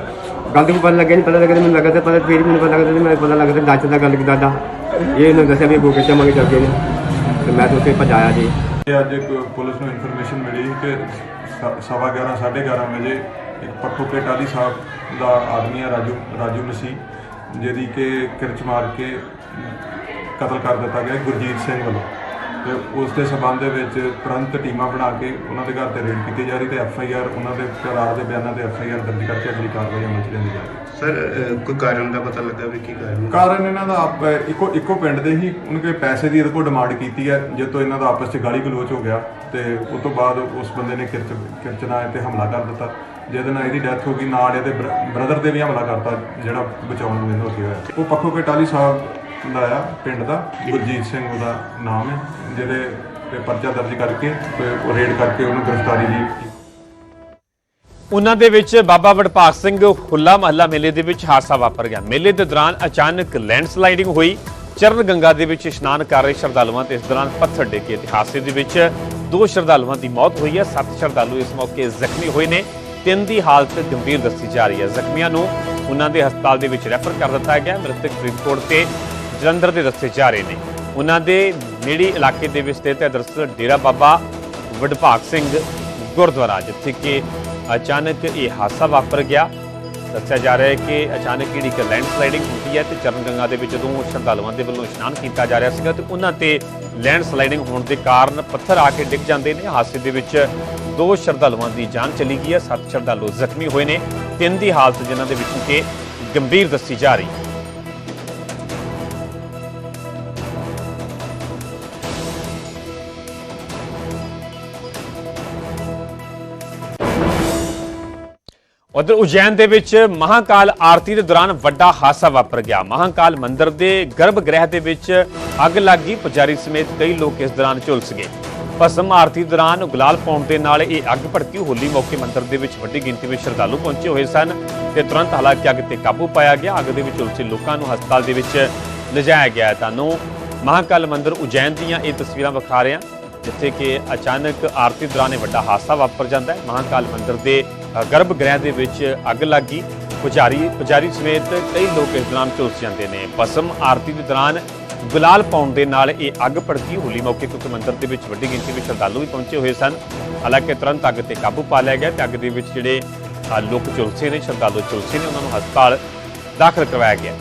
ਗੱਲ ਤੋਂ ਪਤਾ ਲੱਗਿਆ ਨਹੀਂ ਪਤਾ ਲੱਗਿਆ ਤੇ ਮੈਨੂੰ ਲੱਗਾ ਤੇ ਪਤਾ ਫੇਰ ਮੈਨੂੰ ਪਤਾ ਲੱਗਦਾ ਮੈਨੂੰ ਪਤਾ ਲੱਗਦਾ ਦੱਸ ਦਾ ਗੱਲ ਕੀ ਦਾਦਾ। ਇਹ ਇਹਨੂੰ ਦੱਸਿਆ ਵੀ ਕੋ ਕਿਰਚਾ ਮਾਰ ਕੇ ਚੱਲ ਗਏ ਨੇ। ਤੇ ਮੈਂ ਤਾਂ ਉੱਥੇ ਭੱਜ ਆਇਆ ਜੀ। ਇਹ ਅੱਜ ਇੱਕ ਪੁਲਿਸ ਨੂੰ ਇਨਫੋਰਮੇਸ਼ਨ ਮਿਲੀ ਕਿ ਸ- ਸਵਾ 11 11:30 ਵਜੇ ਇੱਕ ਪੱਖੋ ਕੇ ਟਾਲੀ ਸਾਹਿਬ ਦਾ ਆਦਮੀ ਹੈ ਰਾਜੂ ਰਾਜੂ ਮਸੀਹ ਜਿਹਦੀ ਕਿ ਕਿਰਚ ਮਾਰ ਕੇ ਕਤਲ ਕਰ ਦਿੱਤਾ ਗਿਆ ਗੁਰਜੀਤ ਸਿੰਘ ਵੱਲੋਂ। ਤੇ ਉਸ ਦੇ ਸਬੰਧ ਦੇ ਵਿੱਚ ਤੁਰੰਤ ਟੀਮਾਂ ਬਣਾ ਕੇ ਉਹਨਾਂ ਦੇ ਘਰ ਤੇ ਰੇਡ ਕੀਤੀ ਜਾ ਰਹੀ ਤੇ ਐਫ ਆਈ ਆਰ ਉਹਨਾਂ ਦੇ ਕਰਾਰ ਦੇ ਬਿਆਨਾਂ ਤੇ ਐਫ ਆਈ ਆਰ ਦਰਜ ਕਰਕੇ ਅਗਲੀ ਕਾਰਵਾਈ ਅਮਲ ਚ ਲਿਆਂਦੀ ਜਾ ਰਹੀ ਹੈ। ਸਰ ਕੋਈ ਕਾਰਨ ਦਾ ਪਤਾ ਲੱਗਾ ਵੀ ਕੀ ਕਾਰਨ ਕਾਰਨ ਇਹਨਾਂ ਦਾ ਆਪ- ਇੱਕੋ ਇੱਕੋ ਪਿੰਡ ਦੇ ਹੀ ਉਹਨਾਂ ਪੈਸੇ ਦੀ ਇਹਦੇ ਕੋਲ ਡਿਮਾਂਡ ਕੀਤੀ ਹੈ ਜਦ ਤੋਂ ਇਹਨਾਂ ਦਾ ਆਪਸ 'ਚ ਗਾਲੀ ਗਲੋਚ ਹੋ ਗਿਆ ਤੇ ਉਸ ਤੋਂ ਬਾਅਦ ਉਸ ਬੰਦੇ ਨੇ ਕਿਰਚ ਕਿਰਚਨਾ ਤੇ ਹਮਲਾ ਕਰ ਦਿੱਤਾ। ਜਿਹਦੇ ਨਾਲ ਇਹਦੀ ਡੈਥ ਹੋ ਗਈ ਨਾਲ ਇਹਦੇ ਬ੍ਰਦਰ ਦੇ ਵੀ ਹਮਲਾ ਕਰਤਾ ਜਿਹੜਾ ਬਚਾਉਣ ਨੂੰ ਇਹਨੂੰ ਗਿਆ ਉਹ ਪੱਖੋ ਕੇ ਟਾਲੀ ਸਾਹਿਬ ਦਾ ਆ, ਪਿੰਡ ਦਾ, ਗੁਰਜੀਤ ਸਿੰਘ ਉਹਦਾ ਨਾਮ ਹੈ, ਜਿਹਦੇ ਤੇ ਪਰਚਾ ਦਰਜ ਕਰਕੇ ਤੇ ਉਹ ਰੇਡ ਕਰਕੇ ਉਹਨੂੰ ਗ੍ਰਿਫਤਾਰੀ ਦੀ ਉਹਨਾਂ ਦੇ ਵਿੱਚ ਬਾਬਾ ਵਡਭਾਗ ਸਿੰਘ ਹੁੱਲਾ ਮਹੱਲਾ ਮੇਲੇ ਦੇ ਵਿੱਚ ਹਾਦਸਾ ਵਾਪਰ ਗਿਆ। ਮੇਲੇ ਦੇ ਦੌਰਾਨ ਅਚਾਨਕ ਲੈਂਡਸਲਾਈਡਿੰਗ ਹੋਈ। ਚਰਨ ਗੰਗਾ ਦੇ ਵਿੱਚ ਇਸ਼ਨਾਨ ਕਰ ਰਹੇ ਸ਼ਰਧਾਲੂਆਂ ਤੇ ਇਸ ਦੌਰਾਨ ਪੱਥਰ ਡਿੱਗੇ ਤੇ ਹਾਦਸੇ ਦੇ ਵਿੱਚ ਦੋ ਸ਼ਰਧਾਲੂਆਂ ਦੀ ਮੌਤ ਹੋਈ ਹੈ। ਸੱਤ ਸ਼ਰਧਾਲੂ ਇਸ ਮੌਕੇ ਜ਼ਖਮੀ ਹੋਏ ਨੇ। ਤਿੰਨ ਦੀ ਹਾਲਤ ਗੰਭੀਰ ਦੱਸੀ ਜਾ ਰਹੀ ਹੈ। ਜ਼ਖਮੀਆਂ ਨੂੰ ਉਹਨਾਂ ਦੇ ਹਸਪਤਾਲ ਦੇ ਵਿੱਚ ਰੈਫਰ ਕਰ ਦਿੱਤਾ ਗਿਆ। ਮ੍ਰਿਤਕ ਫਰੀਦਕੋਟ ਤੇ ਜਲੰਧਰ ਦੇ ਦੱਸੇ ਜਾ ਰਹੇ ਨੇ। ਉਹਨਾਂ ਦੇ ਨੇੜੇ ਇਲਾਕੇ ਦੇ ਵਿੱਚ ਸਥਿਤ ਹੈ। ਦਰਅਸਲ ਡੇਰਾ ਬਾਬਾ ਵਡਭਾਗ ਸਿੰਘ ਗੁਰਦੁਆਰਾ, ਜਿੱਥੇ ਕਿ ਅਚਾਨਕ ਇਹ ਹਾਦਸਾ ਵਾਪਰ ਗਿਆ। ਦੱਸਿਆ ਜਾ ਰਿਹਾ ਹੈ ਕਿ ਅਚਾਨਕ ਜਿਹੜੀ ਕਿ ਲੈਂਡਸਲਾਈਡਿੰਗ ਹੁੰਦੀ ਹੈ ਤੇ ਚਰਨ ਗੰਗਾ ਦੇ ਵਿੱਚ ਜਦੋਂ ਸ਼ਰਧਾਲੂਆਂ ਦੇ ਵੱਲੋਂ ਇਸ਼ਨਾਨ ਕੀਤਾ ਜਾ ਰਿਹਾ ਸੀਗਾ ਤੇ ਉਹਨਾਂ ਤੇ ਲੈਂਡਸਲਾਈਡਿੰਗ ਹੋਣ ਦੇ ਕਾਰਨ ਪੱਥਰ ਆ ਕੇ ਡਿੱਗ ਜਾਂਦੇ ਨੇ। ਹਾਦਸੇ ਦੇ ਵਿੱਚ ਦੋ ਸ਼ਰਧਾਲੂਆਂ ਦੀ ਜਾਨ ਚਲੀ ਗਈ ਹੈ। ਸੱਤ ਸ਼ਰਧਾਲੂ ਜ਼ਖਮੀ ਹੋਏ ਨੇ। ਤਿੰਨ ਦੀ ਹਾਲਤ ਜਿਨ੍ਹਾਂ ਦੇ ਵਿੱਚੋਂ ਕਿ ਗੰਭੀਰ ਦੱਸੀ ਜਾ ਰਹੀ ਹੈ। ਉਧਰ ਉਜੈਨ ਦੇ ਵਿੱਚ ਮਹਾਕਾਲ ਆਰਤੀ ਦੇ ਦੌਰਾਨ ਵੱਡਾ ਹਾਦਸਾ ਵਾਪਰ ਗਿਆ। ਮਹਾਕਾਲ ਮੰਦਿਰ ਦੇ ਗਰਭ ਗ੍ਰਹਿ ਦੇ ਵਿੱਚ ਅੱਗ ਲੱਗ ਗਈ। ਪੁਜਾਰੀ ਸਮੇਤ ਕਈ ਲੋਕ ਇਸ ਦੌਰਾਨ ਝੁਲਸ ਗਏ। ਭਸਮ ਆਰਤੀ ਦੌਰਾਨ ਗੁਲਾਲ ਪਾਉਣ ਦੇ ਨਾਲ ਇਹ ਅੱਗ ਭੜਕੀ। ਹੋਲੀ ਮੌਕੇ ਮੰਦਿਰ ਦੇ ਵਿੱਚ ਵੱਡੀ ਗਿਣਤੀ ਵਿੱਚ ਸ਼ਰਧਾਲੂ ਪਹੁੰਚੇ ਹੋਏ ਸਨ ਤੇ ਤੁਰੰਤ ਹਾਲਾਂਕਿ ਅੱਗ ਤੇ ਕਾਬੂ ਪਾਇਆ ਗਿਆ। ਅੱਗ ਦੇ ਵਿੱਚ ਝੁਲਸੇ ਲੋਕਾਂ ਨੂੰ ਹਸਪਤਾਲ ਦੇ ਵਿੱਚ ਲਿਜਾਇਆ ਗਿਆ ਹੈ। ਤੁਹਾਨੂੰ ਮਹਾਕਾਲ ਮੰਦਿਰ ਉਜੈਨ ਦੀਆਂ ਇਹ ਤਸਵੀਰਾਂ ਵਿਖਾ ਰਹੇ ਹਾਂ ਜਿੱਥੇ ਕਿ ਅਚਾਨਕ ਆਰਤੀ ਦੌਰਾਨ ਇਹ ਵੱਡਾ ਹਾਦਸਾ ਵਾਪਰ ਜਾਂਦਾ ਹੈ। ਮਹਾਕਾਲ ਮੰਦਿਰ ਦੇ ਗਰਭ ਗ੍ਰਹਿ ਦੇ ਵਿੱਚ ਅੱਗ ਲੱਗ ਗਈ। ਪੁਜਾਰੀ ਪੁਜਾਰੀ ਸਮੇਤ ਕਈ ਲੋਕ ਇਸ ਦੌਰਾਨ ਝੁਲਸ ਜਾਂਦੇ ਨੇ। ਭਸਮ ਆਰਤੀ ਦੇ ਦੌਰਾਨ ਗੁਲਾਲ ਪਾਉਣ ਦੇ ਨਾਲ ਇਹ ਅੱਗ ਭੜਕੀ। ਹੋਲੀ ਮੌਕੇ ਕਿਉਂਕਿ ਮੰਦਿਰ ਦੇ ਵਿੱਚ ਵੱਡੀ ਗਿਣਤੀ ਵਿੱਚ ਸ਼ਰਧਾਲੂ ਵੀ ਪਹੁੰਚੇ ਹੋਏ ਸਨ। ਹਾਲਾਂਕਿ ਤੁਰੰਤ ਅੱਗ ਤੇ ਕਾਬੂ ਪਾ ਲਿਆ ਗਿਆ ਤੇ ਅੱਗ ਦੇ ਵਿੱਚ ਜਿਹੜੇ ਲੋਕ ਝੁਲਸੇ ਨੇ, ਸ਼ਰਧਾਲੂ ਝੁਲਸੇ ਨੇ, ਉਹਨਾਂ ਨੂੰ ਹਸਪਤਾਲ ਦਾਖਲ ਕਰਵਾਇਆ ਗਿਆ।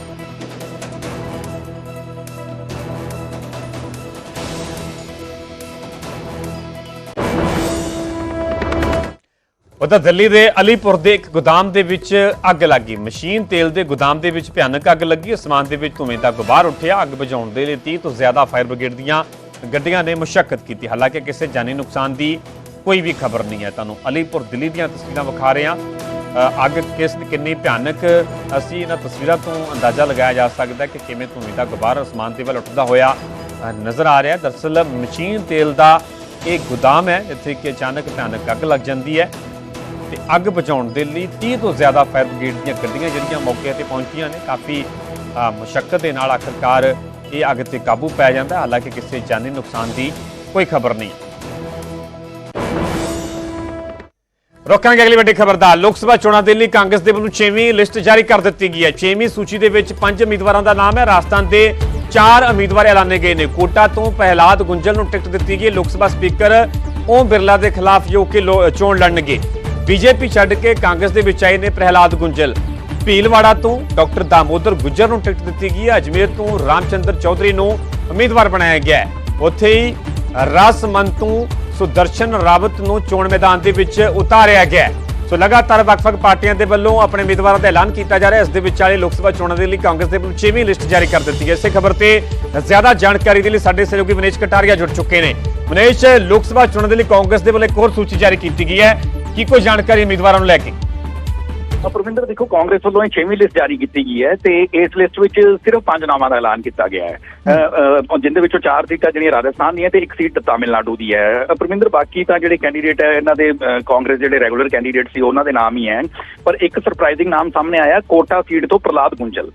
ਉਧਰ ਦਿੱਲੀ ਦੇ ਅਲੀਪੁਰ ਦੇ ਇੱਕ ਗੋਦਾਮ ਦੇ ਵਿੱਚ ਅੱਗ ਲੱਗੀ। ਮਸ਼ੀਨ ਤੇਲ ਦੇ ਗੋਦਾਮ ਦੇ ਵਿੱਚ ਭਿਆਨਕ ਅੱਗ ਲੱਗੀ। ਅਸਮਾਨ ਦੇ ਵਿੱਚ ਧੂਏ ਦਾ ਗੁਬਾਰ ਉੱਠਿਆ। ਅੱਗ ਬੁਝਾਉਣ ਦੇ ਲਈ 30 ਤੋਂ ਜ਼ਿਆਦਾ ਫਾਇਰ ਬ੍ਰਿਗੇਡ ਦੀਆਂ ਗੱਡੀਆਂ ਨੇ ਮੁਸ਼ਕਲ ਕੀਤੀ। ਹਾਲਾਂਕਿ ਕਿਸੇ ਜਾਨੀ ਨੁਕਸਾਨ ਦੀ ਕੋਈ ਵੀ ਖਬਰ ਨਹੀਂ ਹੈ। ਤੁਹਾਨੂੰ ਅਲੀਪੁਰ, ਦਿੱਲੀ ਦੀਆਂ ਤਸਵੀਰਾਂ ਵਿਖਾ ਰਹੇ ਹਾਂ। ਅੱਗ ਕਿਸ ਕਿੰਨੀ ਭਿਆਨਕ, ਅਸੀਂ ਇਹਨਾਂ ਤਸਵੀਰਾਂ ਤੋਂ ਅੰਦਾਜ਼ਾ ਲਗਾਇਆ ਜਾ ਸਕਦਾ ਕਿ ਕਿਵੇਂ ਧੂਏ ਦਾ ਗੁਬਾਰ ਅਸਮਾਨ ਦੇ ਵੱਲ ਉੱਠਦਾ ਹੋਇਆ ਨਜ਼ਰ ਆ ਰਿਹਾ। ਦਰਅਸਲ ਮਸ਼ੀਨ ਤੇਲ ਦਾ ਇਹ ਗੋਦਾਮ ਹੈ। ਜਿੱਥੇ ਕਿ ਅਚਾਨਕ ਭਿਆਨਕ ਅੱਗ ਲੱਗ ਜਾਂਦੀ ਹੈ। ਤੇ ਅੱਗ ਬੁਝਾਉਣ ਦੇ ਲਈ 30 ਤੋਂ ਜ਼ਿਆਦਾ ਫਾਇਰ ਬ੍ਰਿਗੇਡ ਦੀਆਂ ਗੱਡੀਆਂ ਜਿਹੜੀਆਂ ਮੌਕੇ ਤੇ ਪਹੁੰਚੀਆਂ ਨੇ, ਕਾਫੀ ਮੁਸ਼ਕਲ ਦੇ ਨਾਲ ਆਖਰਕਾਰ ਇਹ ਅੱਗ ਤੇ ਕਾਬੂ ਪੈ ਜਾਂਦਾ। ਹਾਲਾਂਕਿ ਕਿਸੇ ਜਾਨੀ ਨੁਕਸਾਨ ਦੀ ਕੋਈ ਖਬਰ ਨਹੀਂ। ਰੋਕਾਂਗੇ ਅਗਲੀ ਵੱਡੀ ਖਬਰ ਦਾ। ਲੋਕ ਸਭਾ ਚੋਣਾਂ ਦੇ ਲਈ ਕਾਂਗਰਸ ਦੇ ਵੱਲੋਂ 6ਵੀਂ ਲਿਸਟ ਜਾਰੀ ਕਰ ਦਿੱਤੀ ਗਈ ਹੈ। 6ਵੀਂ ਸੂਚੀ ਦੇ ਵਿੱਚ ਪੰਜ ਉਮੀਦਵਾਰਾਂ ਦਾ ਨਾਮ ਹੈ। ਰਾਜਸਥਾਨ ਦੇ ਚਾਰ ਉਮੀਦਵਾਰ ਐਲਾਨੇ ਗਏ ਨੇ। ਕੋਟਾ ਤੋਂ ਪਹਿਲਾਦ ਗੁੰਜਲ ਨੂੰ ਟਿਕਟ ਦਿੱਤੀ ਗਈ। ਲੋਕ ਸਭਾ ਸਪੀਕਰ ਓਮ ਬਿਰਲਾ ਦੇ ਖਿਲਾਫ ਜੋ ਕਿ ਚੋਣ ਲੜਨਗੇ। ਬੀਜੇਪੀ ਛੱਡ ਕੇ ਕਾਂਗਰਸ ਦੇ ਵਿੱਚ ਆਏ ਨੇ ਪ੍ਰਹਿਲਾਦ ਗੁੰਜਲ। ਭੀਲਵਾੜਾ ਤੋਂ ਡਾਕਟਰ ਦਾਮੋਦਰ ਗੁੱਜਰ ਨੂੰ ਟਿਕਟ ਦਿੱਤੀ ਗਈ ਹੈ। ਅਜਮੇਰ ਤੋਂ ਰਾਮਚੰਦਰ ਚੌਧਰੀ ਨੂੰ ਉਮੀਦਵਾਰ ਬਣਾਇਆ ਗਿਆ ਹੈ। ਉੱਥੇ ਹੀ ਰਸਮਨ ਤੋਂ ਸੁਦਰਸ਼ਨ ਰਾਵਤ ਨੂੰ ਚੋਣ ਮੈਦਾਨ ਦੇ ਵਿੱਚ ਉਤਾਰਿਆ ਗਿਆ ਸੋ ਲਗਾਤਾਰ ਵੱਖ-ਵੱਖ ਪਾਰਟੀਆਂ ਦੇ ਵੱਲੋਂ ਆਪਣੇ ਉਮੀਦਵਾਰਾਂ ਦਾ ਐਲਾਨ ਕੀਤਾ ਜਾ ਰਿਹਾ ਇਸ ਦੇ ਵਿਚਾਲੇ ਲੋਕ ਸਭਾ ਚੋਣਾਂ ਦੇ ਲਈ ਕਾਂਗਰਸ ਦੇ ਵੱਲੋਂ 6ਵੀਂ ਲਿਸਟ ਜਾਰੀ ਕਰ ਦਿੱਤੀ ਹੈ। ਇਸੇ ਖਬਰ ਤੇ ਜ਼ਿਆਦਾ ਜਾਣਕਾਰੀ ਦੇ ਲਈ ਸਾਡੇ ਸਹਿਯੋਗੀ ਮਨੇਸ਼ ਕਟਾਰੀਆ ਜੁੜ ਚੁੱਕੇ ਨੇ। ਮਨੇਸ਼, ਲੋਕ ਸਭਾ ਚੋਣਾਂ ਦੇ ਲਈ ਕਾਂਗਰਸ ਦੇ ਵੱਲੋਂ ਇੱਕ ਹੋਰ ਸੂਚੀ ਜਾਰੀ ਕੀਤੀ ਗਈ ਹੈ। ਕੀ ਕੋਈ ਜਾਣਕਾਰੀ ਉਮੀਦਵਾਰਾਂ ਨੂੰ ਲੈ ਕੇ? ਪਰਮਿੰਦਰ ਦੇਖੋ ਕਾਂਗਰਸ ਵੱਲੋਂ ਇਹ 6ਵੀਂ ਲਿਸਟ ਜਾਰੀ ਕੀਤੀ ਗਈ ਹੈ ਤੇ ਇਸ ਲਿਸਟ ਵਿੱਚ ਸਿਰਫ ਪੰਜ ਨਾਮਾਂ ਦਾ ਐਲਾਨ ਕੀਤਾ ਗਿਆ ਹੈ। ਜਿੰਦੇ ਵਿੱਚੋਂ ਚਾਰ ਸੀਟਾਂ ਜਿਹੜੀਆਂ ਰਾਜਸਥਾਨ ਦੀਆਂ ਤੇ ਇੱਕ ਸੀਟ ਤਾਮਿਲਨਾਡੂ ਦੀ ਹੈ। ਪਰਮਿੰਦਰ ਬਾਕੀ ਤਾਂ ਜਿਹੜੇ ਕੈਂਡੀਡੇਟ ਹੈ ਇਹਨਾਂ ਦੇ ਕਾਂਗਰਸ ਜਿਹੜੇ ਰੈਗੂਲਰ ਕੈਂਡੀਡੇਟ ਸੀ ਉਹਨਾਂ ਦੇ ਨਾਮ ਹੀ ਹੈ ਪਰ ਇੱਕ ਸਰਪ੍ਰਾਈਜ਼ਿੰਗ ਨਾਮ ਸਾਹਮਣੇ ਆਇਆ ਕੋਟਾ ਸੀਟ ਤੋਂ ਪ੍ਰਲਾਦ ਗੁੰਜਲ।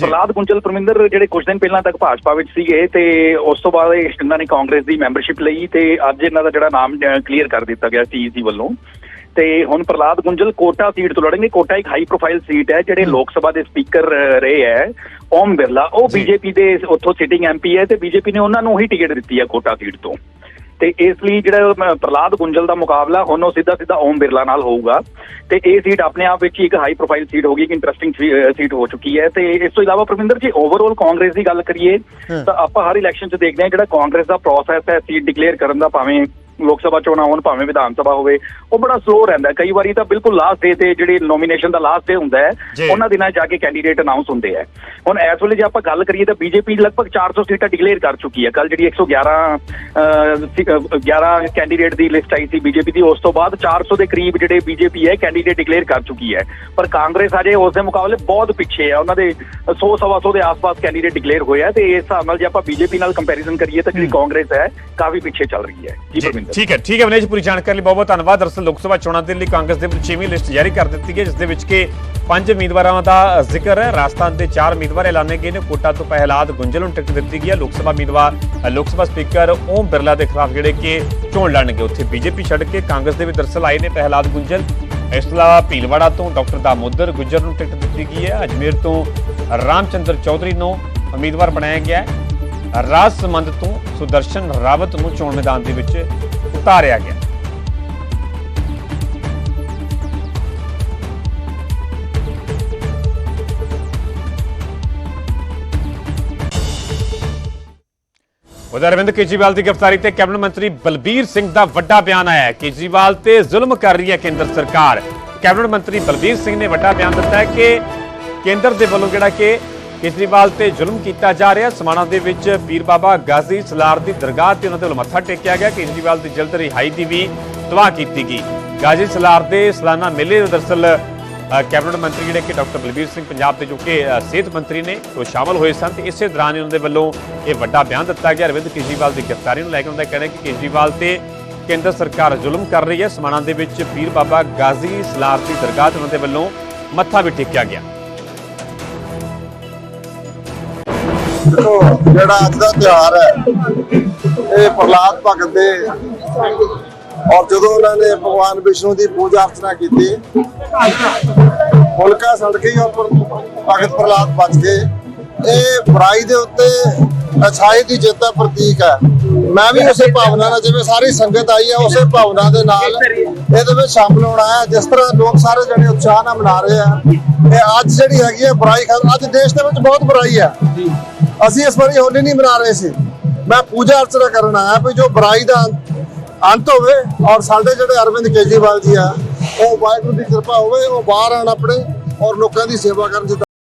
ਪ੍ਰਲਾਦ ਗੁੰਜਲ ਪਰਮਿੰਦਰ ਜਿਹੜੇ ਕੁਝ ਦਿਨ ਪਹਿਲਾਂ ਤੱਕ ਭਾਜਪਾ ਵਿੱਚ ਸੀਗੇ ਤੇ ਉਸ ਤੋਂ ਬਾਅਦ ਇਹ- ਇਹਨਾਂ ਨੇ ਕਾਂਗਰਸ ਦੀ ਮੈਂਬਰਸ਼ਿਪ ਲਈ ਤੇ ਅੱਜ ਇਹਨਾਂ ਦਾ ਜਿਹੜਾ ਨਾਮ ਕਲੀਅਰ ਕਰ ਦਿੱਤਾ ਗਿਆ ਸੀਈਸੀ ਵੱਲੋਂ। ਤੇ ਹੁਣ ਪ੍ਰਲਾਦ ਗੁੰਜਲ ਕੋਟਾ ਸੀਟ ਤੋਂ ਲੜਨਗੇ। ਕੋਟਾ ਇੱਕ ਹਾਈ ਪ੍ਰੋਫਾਈਲ ਸੀਟ ਹੈ ਜਿਹੜੇ ਲੋਕ ਸਭਾ ਦੇ ਸਪੀਕਰ ਰਹੇ ਹੈ ਓਮ ਬਿਰਲਾ। ਉਹ ਬੀਜੇਪੀ ਦੇ ਉੱਥੋਂ ਸਿਟਿੰਗ ਐਮਪੀ ਹੈ ਤੇ ਬੀਜੇਪੀ ਨੇ ਉਹਨਾਂ ਨੂੰ ਹੀ ਟਿਕਟ ਦਿੱਤੀ ਹੈ ਕੋਟਾ ਸੀਟ ਤੋਂ। ਤੇ ਇਸ ਲਈ ਜਿਹੜਾ ਪ੍ਰਲਾਦ ਗੁੰਜਲ ਦਾ ਮੁਕਾਬਲਾ ਹੁਣ ਉਹ ਸਿੱਧਾ ਸਿੱਧਾ ਓਮ ਬਿਰਲਾ ਨਾਲ ਹੋਊਗਾ। ਤੇ ਇਹ ਸੀਟ ਆਪਣੇ ਆਪ ਵਿੱਚ ਇੱਕ ਹਾਈ ਪ੍ਰੋਫਾਈਲ ਸੀਟ ਹੋਗੀ ਇੱਕ ਇੰਟਰਸਟਿੰਗ ਸੀਟ ਹੋ ਚੁੱਕੀ ਹੈ। ਤੇ ਇਸ ਤੋਂ ਇਲਾਵਾ ਪ੍ਰਵਿੰਦਰ ਜੀ ਓਵਰਆਲ ਕਾਂਗਰਸ ਦੀ ਗੱਲ ਕਰੀਏ ਤਾਂ ਆਪਾਂ ਹਰ ਇਲੈਕਸ਼ਨ 'ਚ ਦੇਖਦੇ ਹਾਂ ਜਿਹੜਾ ਕਾਂਗਰਸ ਦਾ ਪ੍ਰੋਸੈਸ ਹੈ ਸੀਟ ਡਿਕਲੇਅਰ ਕਰਨ ਦਾ ਭਾਵੇਂ ਲੋਕ ਸਭਾ ਚੋਣਾਂ ਹੋਣ ਭਾਵੇਂ ਵਿਧਾਨ ਸਭਾ ਹੋਵੇ ਉਹ ਬੜਾ ਸਲੋ ਰਹਿੰਦਾ। ਕਈ ਵਾਰੀ ਤਾਂ ਬਿਲਕੁਲ ਲਾਸਟ ਡੇ ਤੇ ਜਿਹੜੀ ਨੋਮੀਨੇਸ਼ਨ ਦਾ ਲਾਸਟ ਡੇ ਹੁੰਦਾ। ਹੈ ਉਹਨਾਂ ਦਿਨਾਂ ਜਾ ਕੇ ਕੈਂਡੀਡੇਟ ਅਨਾਉਂਸ ਹੁੰਦੇ ਆ ਹੁਣ ਇਸ ਵੇਲੇ ਜੇ ਆਪਾਂ ਗੱਲ ਕਰੀਏ ਤਾਂ ਬੀਜੇਪੀ ਲਗਭਗ 400 ਸੀਟਾਂ ਡਿਕਲੇਅਰ ਕਰ ਚੁੱਕੀ ਹੈ। ਕੱਲ ਜਿਹੜੀ 111 ਅਹ, ਸੀ- ਅਹ, 11 ਕੈਂਡੀਡੇਟ ਦੀ ਲਿਸਟ ਆਈ ਸੀ ਬੀਜੇਪੀ ਦੀ ਉਸ ਤੋਂ ਬਾਅਦ 400 ਦੇ ਕਰੀਬ ਜਿਹੜੇ ਬੀਜੇਪੀ ਹੈ ਕੈਂਡੀਡੇਟ ਡਿਕਲੇਅਰ ਕਰ ਚੁੱਕੀ ਹੈ। ਪਰ ਕਾਂਗਰਸ ਅਜੇ ਉਸ ਦੇ ਮੁਕਾਬਲੇ ਬਹੁਤ ਪਿੱਛੇ ਹੈ। ਉਹਨਾਂ ਦੇ 100 ਸਵਾ 100 ਦੇ ਆਸ-ਪਾਸ ਕੈਂਡੀਡੇਟ ਡਿਕਲੇਅਰ ਹੋਏ ਆ ਤੇ ਇਸ ਹਿਸਾਬ ਨਾਲ ਜੇ ਆਪਾਂ ਬੀਜੇਪੀ ਨਾਲ ਕੰਪੈਰੀਜ਼ਨ ਕਰੀਏ ਤਾਂ ਜਿਹੜੀ ਕਾਂਗਰਸ ਹੈ ਕਾਫੀ ਪਿੱਛੇ ਚੱਲ ਰਹੀ ਹੈ। ਜੀ ਜੀ, ਠੀਕ ਹੈ ਠੀਕ ਹੈ ਵਿਨੇਸ਼ ਪੂਰੀ ਜਾਣਕਾਰੀ ਲਈ ਬਹੁਤ ਬਹੁਤ ਧੰਨਵਾਦ। ਦਰਅਸਲ ਲੋਕ ਸਭਾ ਚੋਣਾਂ ਦੇ ਲਈ ਕਾਂਗਰਸ ਦੇ ਵੱਲੋਂ ਛੇਵੀਂ ਲਿਸਟ ਜਾਰੀ ਕਰ ਦਿੱਤੀ ਹੈ ਜਿਸ ਦੇ ਵਿੱਚ ਕਿ ਪੰਜ ਉਮੀਦਵਾਰਾਂ ਦਾ ਜ਼ਿਕਰ ਹੈ। ਰਾਜਸਥਾਨ ਦੇ ਚਾਰ ਉਮੀਦਵਾਰ ਐਲਾਨੇ ਗਏ ਨੇ। ਕੋਟਾ ਤੋਂ ਪਹਿਲਾਦ ਗੁੰਜਲ ਨੂੰ ਟਿਕਟ ਦਿੱਤੀ ਗਈ ਹੈ। ਲੋਕ ਸਭਾ ਉਮੀਦਵਾਰ ਲੋਕ ਸਭਾ ਸਪੀਕਰ ਓਮ ਬਿਰਲਾ ਦੇ ਖਿਲਾਫ ਜਿਹੜੇ ਕਿ ਚੋਣ ਲੜਨਗੇ ਉੱਥੇ ਬੀਜੇਪੀ ਛੱਡ ਕੇ ਕਾਂਗਰਸ ਦੇ ਵੀ ਦਰਸਲ ਆਏ ਨੇ ਪਹਿਲਾਦ ਗੁੰਜਲ। ਇਸ ਤੋਂ ਇਲਾਵਾ ਭੀਲਵਾੜਾ ਤੋਂ ਡਾਕਟਰ ਦਾਮੋਦਰ ਗੁੱਜਰ ਨੂੰ ਟਿਕਟ ਦਿੱਤੀ ਗਈ ਹੈ। ਅਜਮੇਰ ਤੋਂ ਰਾਮਚੰਦਰ ਚੌਧਰੀ ਨੂੰ ਉਮੀਦਵਾਰ ਬਣਾਇਆ ਗਿਆ ਹੈ। ਰਾਜ ਸਮੰਦ ਤੋਂ ਸੁਦਰਸ਼ਨ ਰਾਵਤ ਨੂੰ ਚੋਣ ਮੈਦਾਨ ਦੇ ਵਿੱਚ ਉਤਾਰਿਆ ਗਿਆ। ਉਧਰ ਅਰਵਿੰਦ ਕੇਜਰੀਵਾਲ ਦੀ ਗ੍ਰਿਫਤਾਰੀ ਤੇ ਕੈਬਨਿਟ ਮੰਤਰੀ ਬਲਬੀਰ ਸਿੰਘ ਦਾ ਵੱਡਾ ਬਿਆਨ ਆਇਆ ਹੈ। ਕੇਜਰੀਵਾਲ ਤੇ ਜ਼ੁਲਮ ਕਰ ਰਹੀ ਹੈ ਕੇਂਦਰ ਸਰਕਾਰ। ਕੈਬਨਿਟ ਮੰਤਰੀ ਬਲਬੀਰ ਸਿੰਘ ਨੇ ਵੱਡਾ ਬਿਆਨ ਦਿੱਤਾ ਹੈ ਕਿ ਕੇਂਦਰ ਦੇ ਵੱਲੋਂ ਜਿਹੜਾ ਕਿ ਕੇਜਰੀਵਾਲ ਤੇ ਜ਼ੁਲਮ ਕੀਤਾ ਜਾ ਰਿਹਾ। ਸਮਾਣਾ ਦੇ ਵਿੱਚ ਪੀਰ ਬਾਬਾ ਗਾਜ਼ੀ ਸਲਾਰ ਦੀ ਦਰਗਾਹ ਤੇ ਉਹਨਾਂ ਦੇ ਵੱਲੋਂ ਮੱਥਾ ਟੇਕਿਆ ਗਿਆ। ਕੇਜਰੀਵਾਲ ਦੀ ਜਲਦ ਰਿਹਾਈ ਦੀ ਵੀ ਦੁਆ ਕੀਤੀ ਗਈ। ਗਾਜ਼ੀ ਸਲਾਰ ਦੇ ਸਲਾਨਾ ਮੇਲੇ ਦੇ ਦਰਸਲ ਕੈਬਨਿਟ ਮੰਤਰੀ ਜਿਹੜੇ ਕਿ ਡਾਕਟਰ ਬਲਬੀਰ ਸਿੰਘ ਪੰਜਾਬ ਦੇ ਜੋ ਕਿ ਸਿਹਤ ਮੰਤਰੀ ਨੇ, ਉਹ ਸ਼ਾਮਲ ਹੋਏ ਸਨ ਤੇ ਇਸੇ ਦੌਰਾਨ ਉਹਨਾਂ ਦੇ ਵੱਲੋਂ ਇਹ ਵੱਡਾ ਬਿਆਨ ਦਿੱਤਾ ਗਿਆ। ਅਰਵਿੰਦ ਕੇਜਰੀਵਾਲ ਦੀ ਗ੍ਰਿਫਤਾਰੀ ਨੂੰ ਲੈ ਕੇ ਉਹਨਾਂ ਦਾ ਕਹਿਣਾ ਹੈ ਕਿ ਕੇਜਰੀਵਾਲ ਤੇ ਕੇਂਦਰ ਸਰਕਾਰ ਜ਼ੁਲਮ ਕਰ ਰਹੀ ਹੈ। ਸਮਾਣਾ ਦੇ ਵਿੱਚ ਪੀਰ ਬਾਬਾ ਗਾਜ਼ੀ ਸਲਾਰ ਦੀ ਦਰਗਾਹ ਤੇ ਉਹਨਾਂ ਦੇ ਵੱਲੋਂ ਮੱਥਾ ਵੀ ਟੇਕਿਆ ਗਿਆ। ਦੇਖੋ, ਜਿਹੜਾ ਅੱਜ ਦਾ ਤਿਉਹਾਰ ਹੈ, ਇਹ ਪ੍ਰਲਾਦ ਭਗਤ ਦੇ ਔਰ ਜਦੋਂ ਉਹਨਾਂ ਨੇ ਭਗਵਾਨ ਵਿਸ਼ਨੂੰ ਦੀ ਪੂਜਾ ਅਰਚਨਾ ਕੀਤੀ ਹੁਲਕਾ ਸੜ ਗਈ ਔਰ ਭਗਤ ਪ੍ਰਲਾਦ ਬਚ ਗਏ। ਇਹ ਬੁਰਾਈ ਦੇ ਉੱਤੇ ਅਛਾਈ ਦੀ ਜਿੱਤ ਦਾ ਪ੍ਰਤੀਕ ਹੈ। ਮੈਂ ਵੀ ਉਸੇ ਭਾਵਨਾ ਨਾਲ, ਜਿਵੇਂ ਸਾਰੀ ਸੰਗਤ ਆਈ ਹੈ, ਉਸੇ ਭਾਵਨਾ ਦੇ ਨਾਲ ਇਹਦੇ ਵਿੱਚ ਸ਼ਾਮਲ ਹੋਣਾ ਹੈ। ਜਿਸ ਤਰ੍ਹਾਂ ਲੋਕ ਸਾਰੇ ਜਣੇ ਉਤਸ਼ਾਹ ਨਾਲ ਮਨਾ ਰਹੇ ਆ, ਇਹ ਅੱਜ ਜਿਹੜੀ ਹੈਗੀ ਹੈ ਬੁਰਾਈ ਖਤਮ, ਅੱਜ ਦੇਸ਼ ਦੇ ਵਿੱਚ ਬਹੁਤ ਬੁਰਾਈ ਹੈ। ਅਸੀਂ ਇਸ ਵਾਰੀ ਹੋਲੀ ਨਹੀਂ ਮਨਾ ਰਹੇ ਸੀ। ਮੈਂ ਪੂਜਾ ਅਰਚਨਾ ਕਰਨ ਆਇਆ ਵੀ ਜੋ ਬੁਰਾਈ ਦਾ ਅੰਤ- ਹੋਵੇ ਔਰ ਸਾਡੇ ਜਿਹੜੇ ਅਰਵਿੰਦ ਕੇਜਰੀਵਾਲ ਜੀ ਆ, ਉਹ ਵਾਹਿਗੁਰੂ ਦੀ ਕਿਰਪਾ ਹੋਵੇ, ਉਹ ਬਾਹਰ ਆਣ ਆਪਣੇ ਔਰ ਲੋਕਾਂ ਦੀ ਸੇਵਾ ਕਰਨ ਜਿੱਦਾਂ